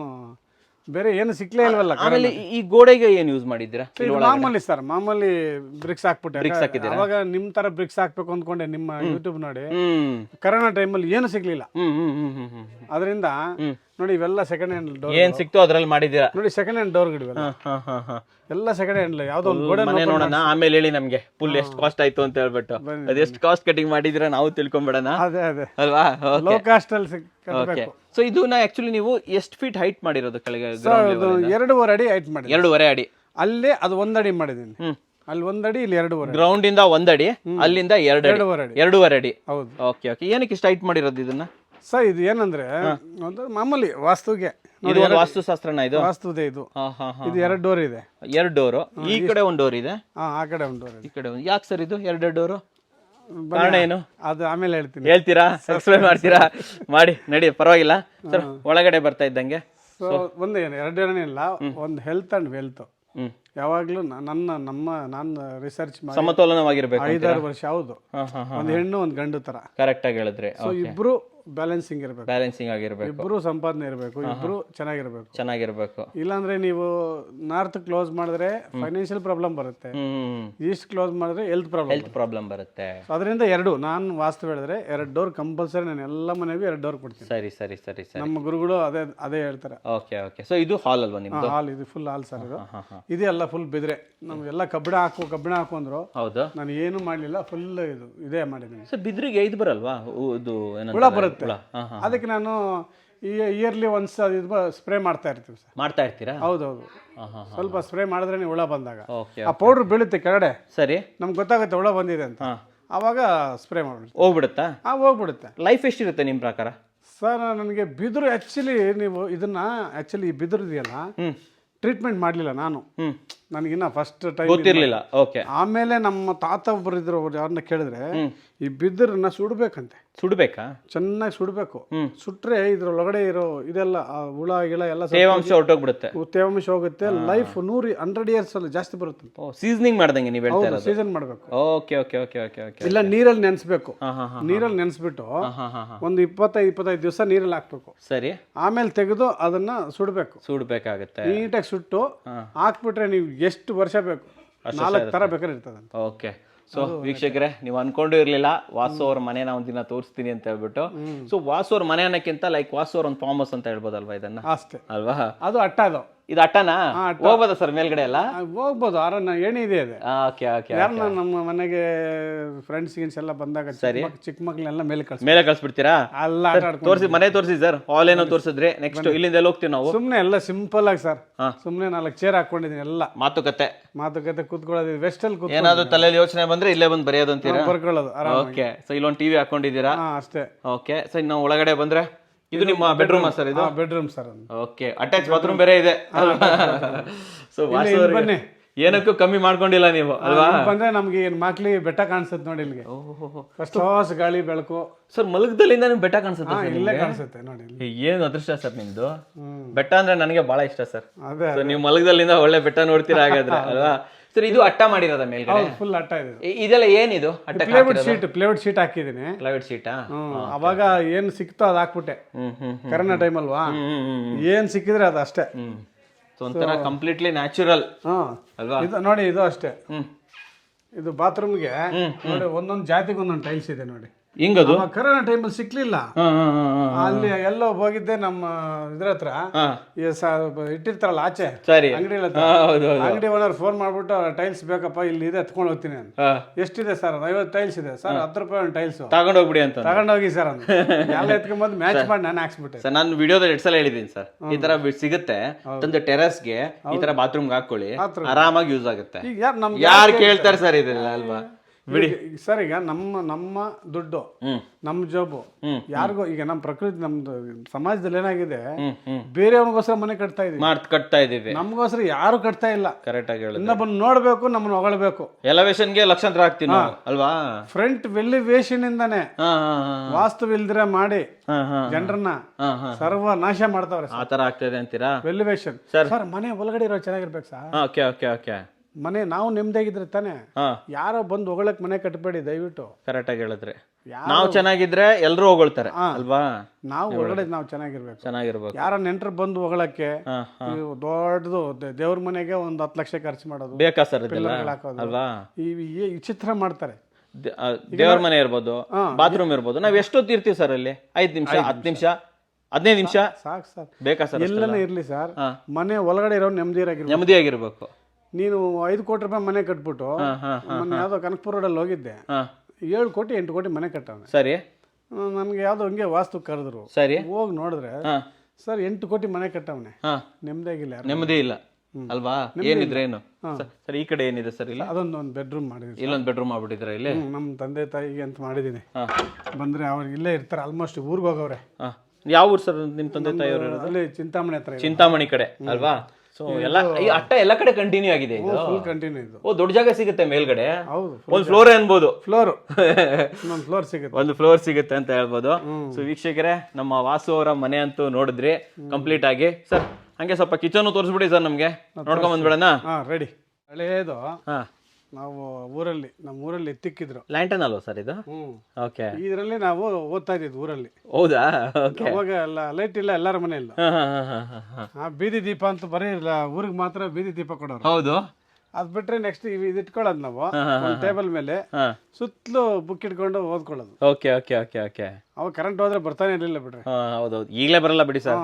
ಬೇರೆ ಏನು ಸಿಕ್ಲೇ ಇಲ್ವಲ್ಲ ಆಮೇಲೆ ಈ- ಈ ಗೋಡೆಗೆ ಏನ್ ಯೂಸ್ ಮಾಡಿದ್ದೀರಾ? ಇದು ಮಾಮೂಲಿ ಸರ್ ಮಾಮೂಲಿ ಬ್ರಿಕ್ಸ್ ಹಾಕ್ಬಿಟ್ಟೆ? ಅವಾಗ ನಿಮ್ ತರ ಬ್ರಿಕ್ಸ್ ಹಾಕ್ಬೇಕು ಅಂದ್ಕೊಂಡೆ ನಿಮ್ಮ ಯೂಟ್ಯೂಬ್ ನೋಡಿ. ಹ್ಮ್. ಕರೋನಾ ಟೈಮಲ್ಲಿ ಏನು ಸಿಗ್ಲಿಲ್ಲ. ಹ್ಮ್ ಹ್ಮ್ ಹ್ಮ್ ಹ್ಮ್ ಹ್ಮ್ ಅದರಿಂದ ನೋಡಿ ಇವೆಲ್ಲ ಸೆಕೆಂಡ್ ಹ್ಯಾಂಡ್ ಡೋರ್ ಏನ್ ಸಿಕ್ತು ಅದ್ರಲ್ಲಿ ಮಾಡಿದೀರಾ ನೋಡಿ ಸೆಕೆಂಡ್ ಹ್ಯಾಂಡ್ ಡೋರ್ ಹಾ ಹಾ ಹಾ ಹಾ. ಎಲ್ಲ ಸೆಕೆಂಡ್ ಹ್ಯಾಂಡ್ ಯಾವ್ದೋ ಒಂದು ಗೋಡೆ ಮನೆ ನೋಡೋಣ. ಆಮೇಲೆ ಹೇಳಿ ನಮ್ಗೆ. ಫುಲ್ ಎಷ್ಟು ಕಾಸ್ಟ್ ಆಯ್ತು ಅಂತ ಹೇಳ್ಬಿಟ್ಟು. ಅದ್ ಎಷ್ಟು ಕಾಸ್ಟ್ ಕಟಿಂಗ್ ಮಾಡಿದ್ರೆ ನಾವು ತಿಳ್ಕೊಂಬಿಡೋಣ. ಅದೇ ಅದೇ. ಅಲ್ವಾ? ಲೋ ಕಾಸ್ಟ್ ಅಲ್ಲಿ ಸಿಕ್ಕ ಓಕೆ ಇದು ಸೊ ಇದನ್ನ ಆಕ್ಚುಲಿ ನೀವು ಎಷ್ಟು ಫೀಟ್ ಹೈಟ್ ಮಾಡಿರೋದು ಕೆಳಗೆ ಎರಡೂವರೆ ಅಡಿ ಹೈಟ್ ಮಾಡಿ ಎರಡೂವರೆ ಅಡಿ. ಅಲ್ಲಿ ಅದು ಒಂದಡಿ ಮಾಡಿದ್ದೀನಿ. ಅಲ್ಲಿ ಒಂದಡಿ ಇಲ್ಲಿ ಎರಡೂವರೆ ಗ್ರೌಂಡ್ ಇಂದ ಒಂದಡಿ ಅಲ್ಲಿಂದ ಎರಡು ಎರಡೂವರೆ ಅಡಿ. ಎರಡೂವರೆ ಅಡಿ. ಹೌದು. ಓಕೆ ಓಕೆ ಏನಕ್ಕೆ ಇಷ್ಟು ಹೈಟ್ ಮಾಡಿರೋದು ಇದನ್ನ? ಸರ್ ಇದು ಏನಂದ್ರೆ ಒಂದು ಮಾಮೂಲಿ ವಾಸ್ತುಗೆ ಇದು ಒಂದು ವಾಸ್ತುಶಾಸ್ತ್ರನ ಇದು? ವಾಸ್ತುದೆ ಇದು. ಹಾ ಹಾ ಹಾ ಇದು ಎರಡು ಡೋರ್ ಇದೆ. ಎರಡು ಡೋರ್? ಈ ಕಡೆ ಒಂದು ಡೋರ್ ಇದೆ? ಹಾ ಆ ಕಡೆ ಒಂದು ಡೋರ್ ಇದೆ. ಈ ಕಡೆ ಒಂದು ಯಾಕೆ ಸರ್ ಇದು? ಎರಡು ಡೋರ್? ಕಾರಣ ಏನು? ಅದು ಆಮೇಲೆ ಹೇಳ್ತೀನಿ. ಹೇಳ್ತೀರಾ? ಎಕ್ಸ್ಪ್ಲೈನ್ ಮಾಡ್ತೀರಾ? ಮಾಡಿ ನಡಿ ಪರವಾಗಿಲ್ಲ. ಸರ್ ಒಳಗಡೆ ಬರ್ತಾ ಇದ್ದಂಗೆ. ಸೊ ಒಂದು ಏನು ಎರಡು ಇಲ್ಲ ಒಂದು ಹೆಲ್ತ್ ಅಂಡ್ ವೆಲ್ತ್ ಯಾವಾಗ್ಲೂ ನನ್ನ ನಮ್ಮ ನಾನು ರಿಸರ್ಚ್ ಮಾಡಿ ಸಮತೋಲನವಾಗಿರ್ಬೇಕು ಐದಾರು ವರ್ಷ ಹೌದು. ಒಂದ್ ಹೆಣ್ಣು ಒಂದು ಗಂಡು ತರ ಕರೆಕ್ಟ್ ಆಗಿ ಹೇಳಿದ್ರೆ. ಸೊ ಇಬ್ರು ಬ್ಯಾಲೆನ್ಸಿಂಗ್ ಇರಬೇಕು. ಬ್ಯಾಲೆನ್ಸಿಂಗ್ ಆಗಿರಬೇಕು. ಇಬ್ರು ಸಂಪಾದನೆ ಇರಬೇಕು ಇಬ್ರು ಚೆನ್ನಾಗಿರ್ಬೇಕು. ಚೆನ್ನಾಗಿರ್ಬೇಕು. ಇಲ್ಲಾಂದ್ರೆ ನೀವು ನಾರ್ತ್ ಕ್ಲೋಸ್ ಮಾಡಿದ್ರೆ ಫೈನಾನ್ಷಿಯಲ್ ಪ್ರಾಬ್ಲಮ್ ಬರುತ್ತೆ. ಈಸ್ಟ್ ಕ್ಲೋಸ್ ಮಾಡಿದ್ರೆ ಹೆಲ್ತ್ ಪ್ರಾಬ್ಲಮ್ ಹೆಲ್ತ್ ಪ್ರಾಬ್ಲಮ್ ಬರುತ್ತೆ. ಅದರಿಂದ ಎರಡು ನಾನು ವಾಸ್ತು ಹೇಳಿದ್ರೆ ಎರಡು ಡೋರ್ ಕಂಪಲ್ಸರಿ ನಾನು ಎಲ್ಲ ಮನೆಗೂ ಎರಡು ಡೋರ್ ಕೊಡ್ತೀನಿ. ಸರಿ ಸರಿ ಸರಿ ಸರಿ. ನಮ್ಮ ಗುರುಗಳು ಅದೇ ಅದೇ ಹೇಳ್ತಾರೆ. ಓಕೆ ಓಕೆ ಸೊ ಇದು ಹಾಲ್ ಅಲ್ವಾ ನಿಮ್ದು? ಹಾಲ್ ಇದು ಫುಲ್ ಹಾಲ್ ಸರ್ ಇದು. ಇದೆಲ್ಲ ಫುಲ್ ಬಿದ್ರೆ. ನಮ್ಗೆಲ್ಲ ಕಬ್ಬಿಣ ಹಾಕು ಕಬ್ಬಿಣ ಹಾಕು ಅಂದ್ರು. ಹೌದು. ನಾನು ಏನು ಮಾಡಲಿಲ್ಲ ಫುಲ್ ಇದು ಇದೇ ಮಾಡಿದ್ದೀನಿ. ಸರ್ ಬಿದ್ರಿಗೆ ಇದು ಬರಲ್ವಾ? ಇದು? ಹುಳ ಬರುತ್ತೆ. ಹಾ ಹಾ ಅದಕ್ಕೆ ನಾನು ಇಯರ್ಲಿ ಒನ್ಸ್ ಇದು ಸ್ಪ್ರೇ ಮಾಡ್ತಾ ಇರ್ತೀವಿ ಸರ್. ಮಾಡ್ತಾ ಇರ್ತೀರಾ? ಹೌದೌದು. ಹಾ ಹಾ ಸ್ವಲ್ಪ ಸ್ಪ್ರೇ ಮಾಡಿದ್ರೆ ಹುಳ ಬಂದಾಗ. ಆ ಪೌಡರ್ ಬೀಳುತ್ತೆ ಕೆಳಗಡೆ. ಸರಿ. ನಮ್ಗೆ ಗೊತ್ತಾಗುತ್ತೆ ಹುಳ ಬಂದಿದೆ ಅಂತ. ಹಾ. ಆವಾಗ ಸ್ಪ್ರೇ ಮಾಡ್ಬಿಡ್ತೀವಿ. ಹೋಗ್ಬಿಡುತ್ತಾ? ಆ ಹೋಗ್ಬಿಡುತ್ತೆ. ಲೈಫ್ ಎಷ್ಟಿರುತ್ತೆ ನಿಮ್ಮ ಪ್ರಕಾರ? ಸರ್ ನನಗೆ ಬಿದಿರು ಆ್ಯಕ್ಚುಲಿ ನೀವು ಇದನ್ನ ಆ್ಯಕ್ಚುಲಿ ಈ ಬಿದಿರು ಇದೆಯಲ್ಲ ಟ್ರೀಟ್ಮೆಂಟ್ ಮಾಡಲಿಲ್ಲ ನಾನು. ನನಗಿನ್ನ ಫಸ್ಟ್ ಟೈಮ್ ಗೊತ್ತಿರ್ಲಿಲ್ಲ. ಓಕೆ ಆಮೇಲೆ ನಮ್ಮ ತಾತ ಒಬ್ಬರು ಇದ್ರು ಅವ್ರು ಯಾರನ್ನ ಕೇಳಿದ್ರೆ ಈ ಬಿದಿರನ್ನ ಸುಡ್ಬೇಕಂತೆ. ಸುಡ್ಬೇಕಾ? ಚೆನ್ನಾಗಿ ಸುಡಬೇಕು. ಸುಟ್ರೆ ಇದ್ರ ಒಳಗಡೆ ಇರೋ ಇದೆಲ್ಲ ಆ ಹುಳ ಗಿಳ ಎಲ್ಲ ತೇವಾಂಶ ಹೊರಟೋಗ್ಬಿಡುತ್ತೆ. ತೇವಾಂಶ ಹೋಗುತ್ತೆ. ಲೈಫ್ ನೂರು ಹಂಡ್ರೆಡ್ ಇಯರ್ಸ್ ಅಲ್ಲಿ ಜಾಸ್ತಿ ಬರುತ್ತೆ ಸೀಸನಿಂಗ್ ಮಾಡ್ದಂಗೆ ನೀವು ಹೇಳ್ತಾ ಇರೋದು? ಸೀಸನ್ ಮಾಡಬೇಕು. Okay okay okay okay okay ಇಲ್ಲ ನೀರಲ್ಲಿ ನೆನೆಸ್ಬೇಕು. ನೀರಲ್ಲಿ ನೆನೆಸ್ಬಿಟ್ಟು ಒಂದು ಇಪ್ಪತ್ತೈದು ಇಪ್ಪತ್ತೈದು ದಿವಸ ನೀರಲ್ಲಿ ಹಾಕ್ಬೇಕು. ಸರಿ. ಆಮೇಲೆ ತೆಗೆದು ಅದನ್ನ ಸುಡಬೇಕು. ಸುಡ್ಬೇಕಾಗುತ್ತೆ. ನೀಟಾಗಿ ಸುಟ್ಟು ಹಾಕ್ಬಿಟ್ರೆ ನೀವು ಎಷ್ಟು ವರ್ಷ ಬೇಕು? ನಾಲ್ಕು ತರ ಬೇಕಾದ್ರೆ ಇರ್ತದೆ ಓಕೆ ಸೊ ವೀಕ್ಷಕರೇ ನೀವು ಅನ್ಕೊಂಡು ಇರ್ಲಿಲ್ಲ. ವಾಸು ಅವ್ರ ಮನೆನ ಒಂದಿನ ತೋರಿಸ್ತೀನಿ ಅಂತ ಹೇಳ್ಬಿಟ್ಟು. ಸೊ ವಾಸು ಅವ್ರ ಮನೆ ಅನ್ನಕ್ಕಿಂತ ಲೈಕ್ ವಾಸು ಅವ್ರ ಒಂದು ಫಾರ್ಮ್ ಹೌಸ್ ಅಂತ ಹೇಳ್ಬೋದಲ್ವಾ ಇದನ್ನ? ಅಷ್ಟೇ. ಅಲ್ವಾ? ಅದು ಅಟ್ಟ ಅದು. ಇದು ಅಟ್ಟನಾ? ಹೋಗ್ಬೋದ ಸರ್ ಮೇಲ್ಗಡೆ ಎಲ್ಲ? ಹೋಗ್ಬೋದು. ಏಣಿ ಓಕೆ ಓಕೆ ಯಾರನ್ನ ನಮ್ಮ ಮನೆಗೆ ಫ್ರೆಂಡ್ಸ್ ಗಿನ್ಸ್ ಎಲ್ಲ ಬಂದಾಗ ಸರಿ. ಚಿಕ್ಕ ಮಕ್ಳನ್ನೆಲ್ಲ ಮೇಲೆ ಕಳ್ಸಿ ಮೇಲೆ ಕಳ್ಸ್ಬಿಡ್ತೀರಾ? ಅಲ್ಲ ತೋರಿಸಿ ಮನೆ ತೋರಿಸಿ ಸರ್. ಹಾಲ್ ಏನೋ ತೋರಿಸಿದ್ರೆ ನೆಕ್ಸ್ಟ್ ಇಲ್ಲಿಂದ ಎಲ್ಲ ಹೋಗ್ತೀವಿ ನಾವು? ಸುಮ್ಮನೆ ಎಲ್ಲ ಸಿಂಪಲ್ ಆಗಿ ಸರ್. ಸುಮ್ಮನೆ ನಾಲ್ಕು ಚೇರ್ ಹಾಕೊಂಡಿದ್ದೀನಿ ಎಲ್ಲ. ಮಾತುಕತೆ. ಮಾತುಕತೆ ಕೂತ್ಕೊಳ್ಳೋದು ವೆಸ್ಟಲ್ಲಿ ಕೂತ್ ಏನಾದ್ರು ತಲೆಯಲ್ಲಿ ಯೋಚನೆ ಬಂದ್ರೆ ಇಲ್ಲೇ ಬಂದು ಬರೆಯೋದು ಅಂತೀರಾ ಬರ್ಕೊಳ್ಳೋದು ಓಕೆ. ಸೊ ಇಲ್ಲೊಂದು ಟಿವಿ ಹಾಕೊಂಡಿದ್ದೀರಾ? ಅಷ್ಟೇ. ಓಕೆ. ಸೊ ನಾವು ಒಳಗಡೆ ಬಂದ್ರೆ? ಇದು ನಿಮ್ಮ ಬೆಡ್ರೂಮ್ ಸರ್ ಇದು? Bedroom sir okay attach bathroom ಬೇರೆ ಇದೆ. ಸೊ ಬನ್ನಿ. ಏನಕ್ಕೂ ಕಮ್ಮಿ ಮಾಡ್ಕೊಂಡಿಲ್ಲ ನೀವು ಅಲ್ವಾ? ಬಂದ್ರೆ ನಮ್ಗೆ ಏನ್ ಮಾಕ್ಲಿ ಬೆಟ್ಟ ಕಾಣಿಸುತ್ತೆ ನೋಡಿ ಇಲ್ಲಿಗೆ. ಫಸ್ಟ್ ಗಾಳಿ ಬೆಳಕು. ಸರ್ ಮಲಗದಲ್ಲಿಂದ ನಿಮ್ಗೆ ಬೆಟ್ಟ ಕಾಣಿಸುತ್ತೆ ಇಲ್ಲೇ ಕಾಣಿಸುತ್ತೆ ನೋಡಿ ಏನು ಅದೃಷ್ಟ ಸರ್ ನಿಮ್ದು? ಬೆಟ್ಟ ಅಂದ್ರೆ ನನಗೆ ಬಹಳ ಇಷ್ಟ ಸರ್. ನೀವು ಮಲಗದಲ್ಲಿಂದ ಒಳ್ಳೆ ಬೆಟ್ಟ ನೋಡ್ತೀರಾ ಹಾಗಾದ್ರೆ ಅಲ್ವಾ? ಸರ್ ಇದು ಅಟ್ಟ ಮಾಡಿರೋದ ಮೇಲ್ಗಡೆ? ಫುಲ್ ಅಟ್ಟ ಇದೆ ಇದೆಲ್ಲ ಏನಿದು? ಅಟ್ಟ ಪ್ಲೇವುಡ್ ಶೀಟ್ ಪ್ಲೇವುಡ್ ಶೀಟ್ ಹಾಕಿದ್ದೀನಿ. ಪ್ಲೇವುಡ್ ಶೀಟ್ ಅವಾಗ ಏನ್ ಸಿಕ್ತೋ ಅದ್ ಹಾಕ್ಬಿಟ್ಟೆ. ಕರೋನಾ ಟೈಮ್ ಅಲ್ವಾ ಏನ್ ಸಿಕ್ಕಿದ್ರೆ ಅದು ಅಷ್ಟೇ. ಒಂಥರ ಕಂಪ್ಲೀಟ್ಲಿ ನ್ಯಾಚುರಲ್ ಇದು ನೋಡಿ ಇದು ಅಷ್ಟೇ. ಇದು ಬಾತ್ರೂಮ್ಗೆ ನೋಡಿ ಒಂದೊಂದು ಜಾತಿಗೆ ಒಂದೊಂದು ಟೈಲ್ಸ್ ಇದೆ ನೋಡಿ. ಹಿಂಗದು? ಕರೋನಾ ಟೈಮಲ್ಲಿ ಸಿಕ್ಲಿಲ್ಲ. ಅಲ್ಲಿ ಎಲ್ಲೋ ಹೋಗಿದ್ದೆ ನಮ್ಮ ಇದ್ರ ಹತ್ರ. ಇಟ್ಟಿರ್ತಾರಲ್ಲ ಆಚೆ. ಸರಿ. ಅಂಗಡಿ ಅಂಗಡಿ ಓನರ್ ಫೋನ್ ಮಾಡ್ಬಿಟ್ಟು ಟೈಲ್ಸ್ ಬೇಕಪ್ಪ ಇಲ್ಲಿ ಇದೆ ಎತ್ಕೊಂಡು ಹೋಗ್ತೀನಿ ಅಂತ ಎಷ್ಟಿದೆ ಸರ್? ಐವತ್ತು ಟೈಲ್ಸ್ ಇದೆ. ಸರ್ ಹತ್ತು ರೂಪಾಯಿ ಒಂದು ಟೈಲ್ಸ್ ತಗೊಂಡೋಗ್ಬಿಡಿ ಅಂತ ತಗೊಂಡೋಗಿ ಸರ್ ಅಂತ ಎಲ್ಲ ಎತ್ಕೊಂಡ್ಬಂದು ಮ್ಯಾಚ್ ಮಾಡಿ ನಾನು ಹಾಕ್ಸ್ಬಿಟ್ಟೆ. ಸರ್ ನಾನು ವಿಡಿಯೋದಲ್ಲಿ ಎರಡು ಸಲ ಹೇಳಿದ್ದೀನಿ ಸರ್. ಈ ತರ ಸಿಗುತ್ತೆ. ತಂದು ಟೆರಸ್ಗೆ ಈ ತರ ಬಾತ್ರೂಮ್ಗೆ ಹಾಕೊಳ್ಳಿ ಆರಾಮಾಗಿ ಯೂಸ್ ಆಗುತ್ತೆ. ಯಾರು ಕೇಳ್ತಾರೆ ಸರ್ ಇದೆಲ್ಲ ಅಲ್ವಾ? ಬಿಡಿ. ಸರ್ ಈಗ ನಮ್ಮ ನಮ್ಮ ದುಡ್ಡು ನಮ್ಮ ಜಾಬು. ಯಾರಿಗೋ ಈಗ ನಮ್ಮ ಪ್ರಕೃತಿ ನಮ್ದು ಸಮಾಜದಲ್ಲಿ ಏನಾಗಿದೆ ಬೇರೆಯವ್ರಿಗೋಸ್ಕರ ಮನೆ ಕಟ್ತಾ ಇದೀವಿ. ಮಾಡ್ ಕಟ್ತಾ ಇದೀವಿ ನಮಗೋಸ್ಕರ ಯಾರು ಕಟ್ತಾ ಇಲ್ಲ. ಕರೆಕ್ಟ್ ಆಗಿ ಹೇಳಿ ಇನ್ನೊಬ್ಬನ ನೋಡ್ಬೇಕು ನಮ್ಮನ್ನ ಹೊಗಳಬೇಕು. ಎಲವೇಶನ್ಗೆ ಲಕ್ಷಾಂತರ ಹಾಕ್ತೀನಿ ನಾವು ಅಲ್ವಾ? ಫ್ರಂಟ್ ವೆಲ್ಲಿ ಇಂದಾನೆ ಹಾ ವಾಸ್ತು ಇಲ್ದಿರ ಮಾಡಿ ಜನರನ್ನ ಹಾ ಹಾ ಸರ್ವ ನಾಶ ಮಾಡ್ತಾವ್ರೆ ಆ ತರ ಆಗ್ತದೆ ಅಂತೀರಾ? ವೆಲ್ಲಿವೇಶನ್ ಸರ್. ಸರ್ ಮನೆ ಒಳಗಡೆ ಇರೋ ಚೆನ್ನಾಗಿರ್ಬೇಕು ಸರ್. Okay okay okay. ಮನೆ ನಾವು ನೆಮ್ಮದಿಯಾಗಿದ್ರೆ ತಾನೆ? ಯಾರೋ ಬಂದು ಹೊಗಳಕ್ ಮನೆ ಕಟ್ಟಬೇಡಿ ದಯವಿಟ್ಟು. ಕರೆಕ್ಟ್ ಆಗಿ ಹೇಳಿದ್ರೆ ನಾವು ಚೆನ್ನಾಗಿದ್ರೆ ಎಲ್ರು ಹೊಗಳ್ತಾರೆ ಅಲ್ವಾ? ನಾವು ಒಳಗಡೆ ನಾವು ಚೆನ್ನಾಗಿರ್ಬೇಕು. ಚೆನ್ನಾಗಿರ್ಬೇಕು. ಯಾರ ನೆಂಟರು ಬಂದು ಹೊಗಳಕ್ಕೆ ದೊಡ್ಡದು ದೇವ್ರ ಮನೆಗೆ ಒಂದು ಹತ್ತು ಲಕ್ಷ ಖರ್ಚು ಮಾಡೋದು. ಬೇಕಾ ಸರ್ ಅಲ್ವಾ? ಈ ವಿಚಿತ್ರ ಮಾಡ್ತಾರೆ. ದೇವ್ರ ಮನೆ ಇರ್ಬೋದು ಬಾತ್ರೂಮ್ ಇರ್ಬೋದು. ನಾವ್ ಎಷ್ಟೊತ್ತು ಇರ್ತೀವಿ ಸರ್ ಅಲ್ಲಿ? ಐದ್ ನಿಮಿಷ ಹತ್ತು ನಿಮಿಷ. ಹದಿನೈದು ನಿಮಿಷ? ಸಾಕು ಸರ್ ಬೇಕಾ ಸರ್ ಎಲ್ಲನೇ ಇರ್ಲಿ ಸರ್. ಮನೆ ಒಳಗಡೆ ಇರೋ ನೆಮ್ಮದಿಯಾಗಿರ್ಬೇಕು. ನೆಮ್ಮದಿಯಾಗಿರ್ಬೇಕು. ನೀನು ಐದು ಕೋಟಿ ರೂಪಾಯಿ ಮನೆ ಕಟ್ಬಿಟ್ಟು ಯಾವ್ದೋ ಮೊನ್ನೆ ಯಾವುದೋ ಕನಕಪುರ ರೋಡಲ್ಲಿ ಹೋಗಿದ್ದೆ. ಏಳು ಕೋಟಿ ಎಂಟು ಕೋಟಿ ಮನೆ ಕಟ್ಟವನೆ. ಸರಿ. ನನಗೆ ಯಾವ್ದೋ ಹಂಗೆ ವಾಸ್ತು ಕರೆದ್ರು. ಸರಿ. ಹೋಗಿ ನೋಡಿದ್ರೆ ಸರ್ ಎಂಟು ಕೋಟಿ ಮನೆ ಕಟ್ಟವನೆ. ಹಾ. ನೆಮ್ಮದಿಯಾಗಿಲ್ಲ ನೆಮ್ಮದಿ ಇಲ್ಲ. ಅಲ್ವಾ? ಏನಿದ್ರೆ ಏನು? ಸರ್ ಈ ಕಡೆ ಏನಿದೆ ಸರ್ ಇಲ್ಲ? ಅದೊಂದು ಒಂದು ಬೆಡ್ರೂಮ್ ಮಾಡಿದ್ವಿ ಇಲ್ಲೊಂದು ಬೆಡ್ರೂಮ್ ಮಾಡ್ಬಿಟ್ಟಿದ್ರೆ ಇಲ್ಲಿ? ನಮ್ಮ ತಂದೆ ತಾಯಿಗೆ ಅಂತ ಮಾಡಿದ್ದೀನಿ ಬಂದ್ರೆ ಅವ್ರು ಇಲ್ಲೇ ಇರ್ತಾರೆ ಆಲ್ಮೋಸ್ಟ್ ಊರಿಗೆ ಹೋಗವ್ರೆ. ಯಾವ ಊರು ಸರ್ ನಿಮ್ ತಂದೆ ತಾಯಿಯವರು ಅಲ್ಲಿ ಚಿಂತಾಮಣಿ ಹತ್ರ ಚಿಂತಾಮಣಿ ಕಡೆ ಅಲ್ವಾ? ಸೊ ಎಲ್ಲ ಈ ಅಟ್ಟ ಎಲ್ಲ ಕಡೆ ಕಂಟಿನ್ಯೂ ಆಗಿದೆ ಇದು. ಫುಲ್ ಕಂಟಿನ್ಯೂ ಇದು. ಓ ದೊಡ್ಡ ಜಾಗ ಸಿಗುತ್ತೆ ಮೇಲ್ಗಡೆ? ಹೌದು ಒಂದು ಫ್ಲೋರ್ ಅನ್ಬೋದು. ಫ್ಲೋರ್ ಒಂದು ಫ್ಲೋರ್ ಸಿಗುತ್ತೆ. ಒಂದು ಫ್ಲೋರ್ ಸಿಗುತ್ತೆ ಅಂತ ಹೇಳ್ಬೋದು. ಸೊ ವೀಕ್ಷಕರೇ ನಮ್ಮ ವಾಸು ಅವರ ಮನೆ ಅಂತೂ ನೋಡಿದ್ರಿ. ಕಂಪ್ಲೀಟ್ ಆಗಿ. ಸರ್ ಹಂಗೆ ಸ್ವಲ್ಪ ಕಿಚನ್ ತೋರಿಸ್ಬಿಡಿ ಸರ್ ನಮ್ಗೆ. ನೋಡ್ಕೊಂಡ್ ಬಂದ್ಬಿಡೋಣ. ಹಾಂ ರೆಡಿ ಹಳೇದು. ಹಾ. ನಾವು ಊರಲ್ಲಿ ನಮ್ಮ ಊರಲ್ಲಿ ಎತ್ತಿಕ್ಕಿದ್ರು. ಲ್ಯಾಂಟನ್ ಅಲ್ವಾ ಸರ್ ಇದು? ಓಕೆ ಇದರಲ್ಲಿ ನಾವು ಓದ್ತಾ ಇದ್ದಿದ್ದು ಊರಲ್ಲಿ. ಹೌದಾ? ಓಕೆ ಅವಾಗ ಎಲ್ಲ ಲೈಟ್ ಇಲ್ಲ ಎಲ್ಲರ ಮನೆ ಇಲ್ಲ ಹಾ ಹಾ ಹಾ ಹಾ ಹಾ ಹಾ. ಆ ಬೀದಿ ದೀಪ ಅಂತ ಬರೀ ಇಲ್ಲ ಊರಿಗೆ ಮಾತ್ರ ಬೀದಿ ದೀಪ ಕೊಡೋರು. ಹೌದು. ಅದ್ ಬಿಟ್ರೆ ನೆಕ್ಸ್ಟ್ ಇದು ಇಟ್ಕೊಳ್ಳೋದು ನಾವು. ಟೇಬಲ್ ಮೇಲೆ ಸುತ್ಲು ಸುತ್ತಲೂ ಬುಕ್ ಇಟ್ಕೊಂಡು ಓದ್ಕೊಳ್ಳೋದು. ಓಕೆ ಓಕೆ ಓಕೆ ಓಕೆ ಅವಾಗ ಕರೆಂಟ್ ಹೋದ್ರೆ ಬರ್ತಾನೆ ಇರಲಿಲ್ಲ ಬಿಡ್ರಿ. ಹೌದೌದು. ಈಗಲೇ ಬರಲ್ಲ ಬಿಡಿ ಸರ್.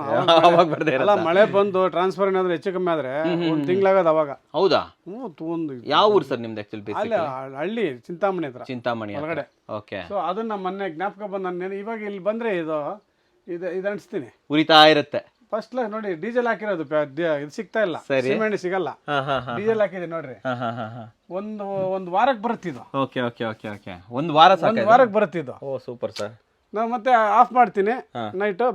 ಅವಾಗ ಬರ್ದೇ ಅಲ್ಲ ಮಳೆ ಬಂದು ಟ್ರಾನ್ಸ್ಫರ್ ಏನಾದ್ರು ಹೆಚ್ಚು ಕಮ್ಮಿ ಆದ್ರೆ ಒಂದು ತಿಂಗಳಾಗೋದು ಅವಾಗ. ಹೌದಾ? ಒಂದು ಯಾವ ಊರು ಸರ್ ನಿಮ್ದು ಆಕ್ಚುಲಿ ಅಲ್ಲ ಹಳ್ಳಿ ಚಿಂತಾಮಣಿ ಹತ್ರ. ಚಿಂತಾಮಣಿ ಒಳಗಡೆ. ಓಕೆ ಸೊ ಅದನ್ನ ಮೊನ್ನೆ ಜ್ಞಾಪಕ ಬಂದು ನಾನು ಇವಾಗ ಇಲ್ಲಿ ಬಂದ್ರೆ ಇದು ಇದು ಇದು ಅನಿಸ್ತೀನಿ. ಉರಿತಾ ಇರುತ್ತೆ. ಫಸ್ಟ್ ಕ್ಲಾಸ್ ನೋಡಿ ಡೀಸೆಲ್ ಹಾಕಿರೋದು ಪ್ಯಾ- ಡಿ- ಇದು ಸಿಗ್ತಾ ಇಲ್ಲ. ಸರಿ. ಸಿಮೆಂಟ್ ಸಿಗಲ್ಲ. ಹಾ ಹಾ ಹಾ ಡೀಸೆಲ್ ಹಾಕಿದೆ ನೋಡ್ರಿ. ಹಾ ಹಾ ಹಾ ಹಾ. ಒಂದು ಒಂದು ವಾರಕ್ಕೆ ಬರುತ್ತಿದ್ದು. ಓಕೆ ಓಕೆ ಓಕೆ ಓಕೆ ಒಂದು ವಾರ ಒಂದ್ ಒಂದು ವಾರಕ್ಕೆ ಬರುತ್ತಿದ್ದು. ಓ ಸೂಪರ್ ಸರ್ ನಾನು ಮತ್ತೆ ಆಫ್ ಮಾಡ್ತೀನಿ. ನೈಟು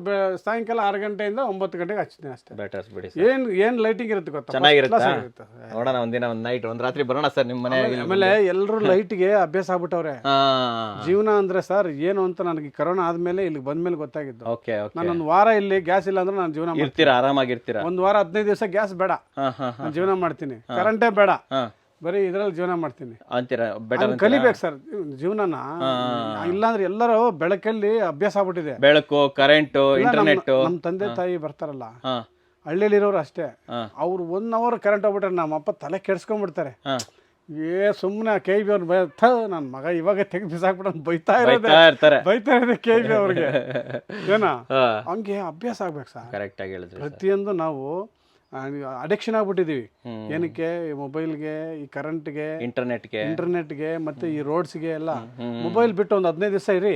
ಸಾಯಂಕಾಲ ಆರು ಗಂಟೆಯಿಂದ ಒಂಬತ್ತು ಗಂಟೆಗೆ ಹಚ್ತೀನಿ ಅಷ್ಟೇ. ಬೆಟರ್ಸ್ ಬಿಡಿ ಸರ್. ಏನ್ ಏನ್ ಲೈಟಿಂಗ್ ಇರುತ್ತೆ ಗೊತ್ತಾ? ಚೆನ್ನಾಗಿರುತ್ತೆ. ನೋಡೋಣ ಒಂದಿನ ಒಂದು ನೈಟ್ ಒಂದು ರಾತ್ರಿ ಬರೋಣ ಸರ್ ನಿಮ್ಮ ಮನೆ ಆಮೇಲೆ ಎಲ್ಲರೂ ಲೈಟ್ಗೆ ಅಭ್ಯಾಸ ಆಗ್ಬಿಟ್ಟವ್ರೆ. ಜೀವನ ಅಂದ್ರೆ ಸರ್ ಏನು ಅಂತ ನನಗೆ ಕರೋನಾ ಆದ್ಮೇಲೆ ಇಲ್ಲಿ ಬಂದ್ಮೇಲೆ ಗೊತ್ತಾಗಿದ್ದು. Okay okay. ಒಂದು ವಾರ ಇಲ್ಲಿ ಗ್ಯಾಸ್ ಇಲ್ಲ ಅಂದ್ರೆ ನಾನು ಜೀವನ ಮಾಡ್ತೀನಿ. ಇರ್ತೀರಾ ಆರಾಮಾಗಿರ್ತೀರಾ? ಒಂದು ವಾರ ಹದಿನೈದು ದಿವಸ ಗ್ಯಾಸ್ ಬೇಡ. ಹಾ ಹಾ ಹಾ. ನಾನು ಜೀವನ ಮಾಡ್ತೀನಿ. ಕರೆಂಟೇ ಬೇಡ. ಹಾ. ಬರೀ ಇದ್ರಲ್ಲಿ ಜೀವನ ಮಾಡ್ತೀನಿ. ಅಂತೀರಾ? ಬೆಟರ್ ಕಲಿಬೇಕು ಸರ್ ಜೀವನನ. ಇಲ್ಲಾಂದ್ರೆ ಎಲ್ಲರೂ ಬೆಳಕಲ್ಲಿ ಅಭ್ಯಾಸ ಆಗ್ಬಿಟ್ಟಿದೆ. ಬೆಳಕು ಕರೆಂಟ್ ಇಂಟರ್ನೆಟ್ ನಮ್ಮ ತಂದೆ ತಾಯಿ ಬರ್ತಾರಲ್ಲ ಹಳ್ಳಿಲಿರೋರು ಅಷ್ಟೇ. ಅವ್ರು ಒನ್ ಅವರ್ ಕರೆಂಟ್ ಹೋಗ್ಬಿಟ್ರೆ ನಮ್ಮ ಅಪ್ಪ ತಲೆ ಕೆಡ್ಸ್ಕೊಂಡ್ಬಿಡ್ತಾರೆ. ಏ ಸುಮ್ಮನೆ ಕೆ ಬಿ ಅವ್ರು ಬೈತ ನನ್ನ ಮಗ ಇವಾಗ ತೆಗೆದು ಬಿಸಾಕ್ಬಿಟ್ಟು ಬೈತಾ ಇರೋದೇ. ಬೈತಾ ಇರ್ತಾರೆ. ಬೈತಾ ಇರೋದೆ ಕೆ ಬಿ ಅವ್ರಿಗೆ. ಏನಾ? ಹಂಗೆ ಅಭ್ಯಾಸ ಆಗ್ಬೇಕು ಸರ್. ಕರೆಕ್ಟ್ ಆಗಿ ಹೇಳಿದ್ರಿ ಪ್ರತಿಯೊಂದು ನಾವು ಅಡಿಕ್ಷನ್ ಆಗ್ಬಿಟ್ಟಿದೀವಿ. ಏನಕ್ಕೆ? ಈ ಮೊಬೈಲ್ಗೆ ಈ ಕರೆಂಟ್ಗೆ ಇಂಟರ್ನೆಟ್ಗೆ ಇಂಟರ್ನೆಟ್ಗೆ ಮತ್ತೆ ಈ ರೋಡ್ಸ್ಗೆ ಎಲ್ಲ. ಮೊಬೈಲ್ ಬಿಟ್ಟು ಒಂದು ಹದಿನೈದು ದಿವಸ ಇರಿ.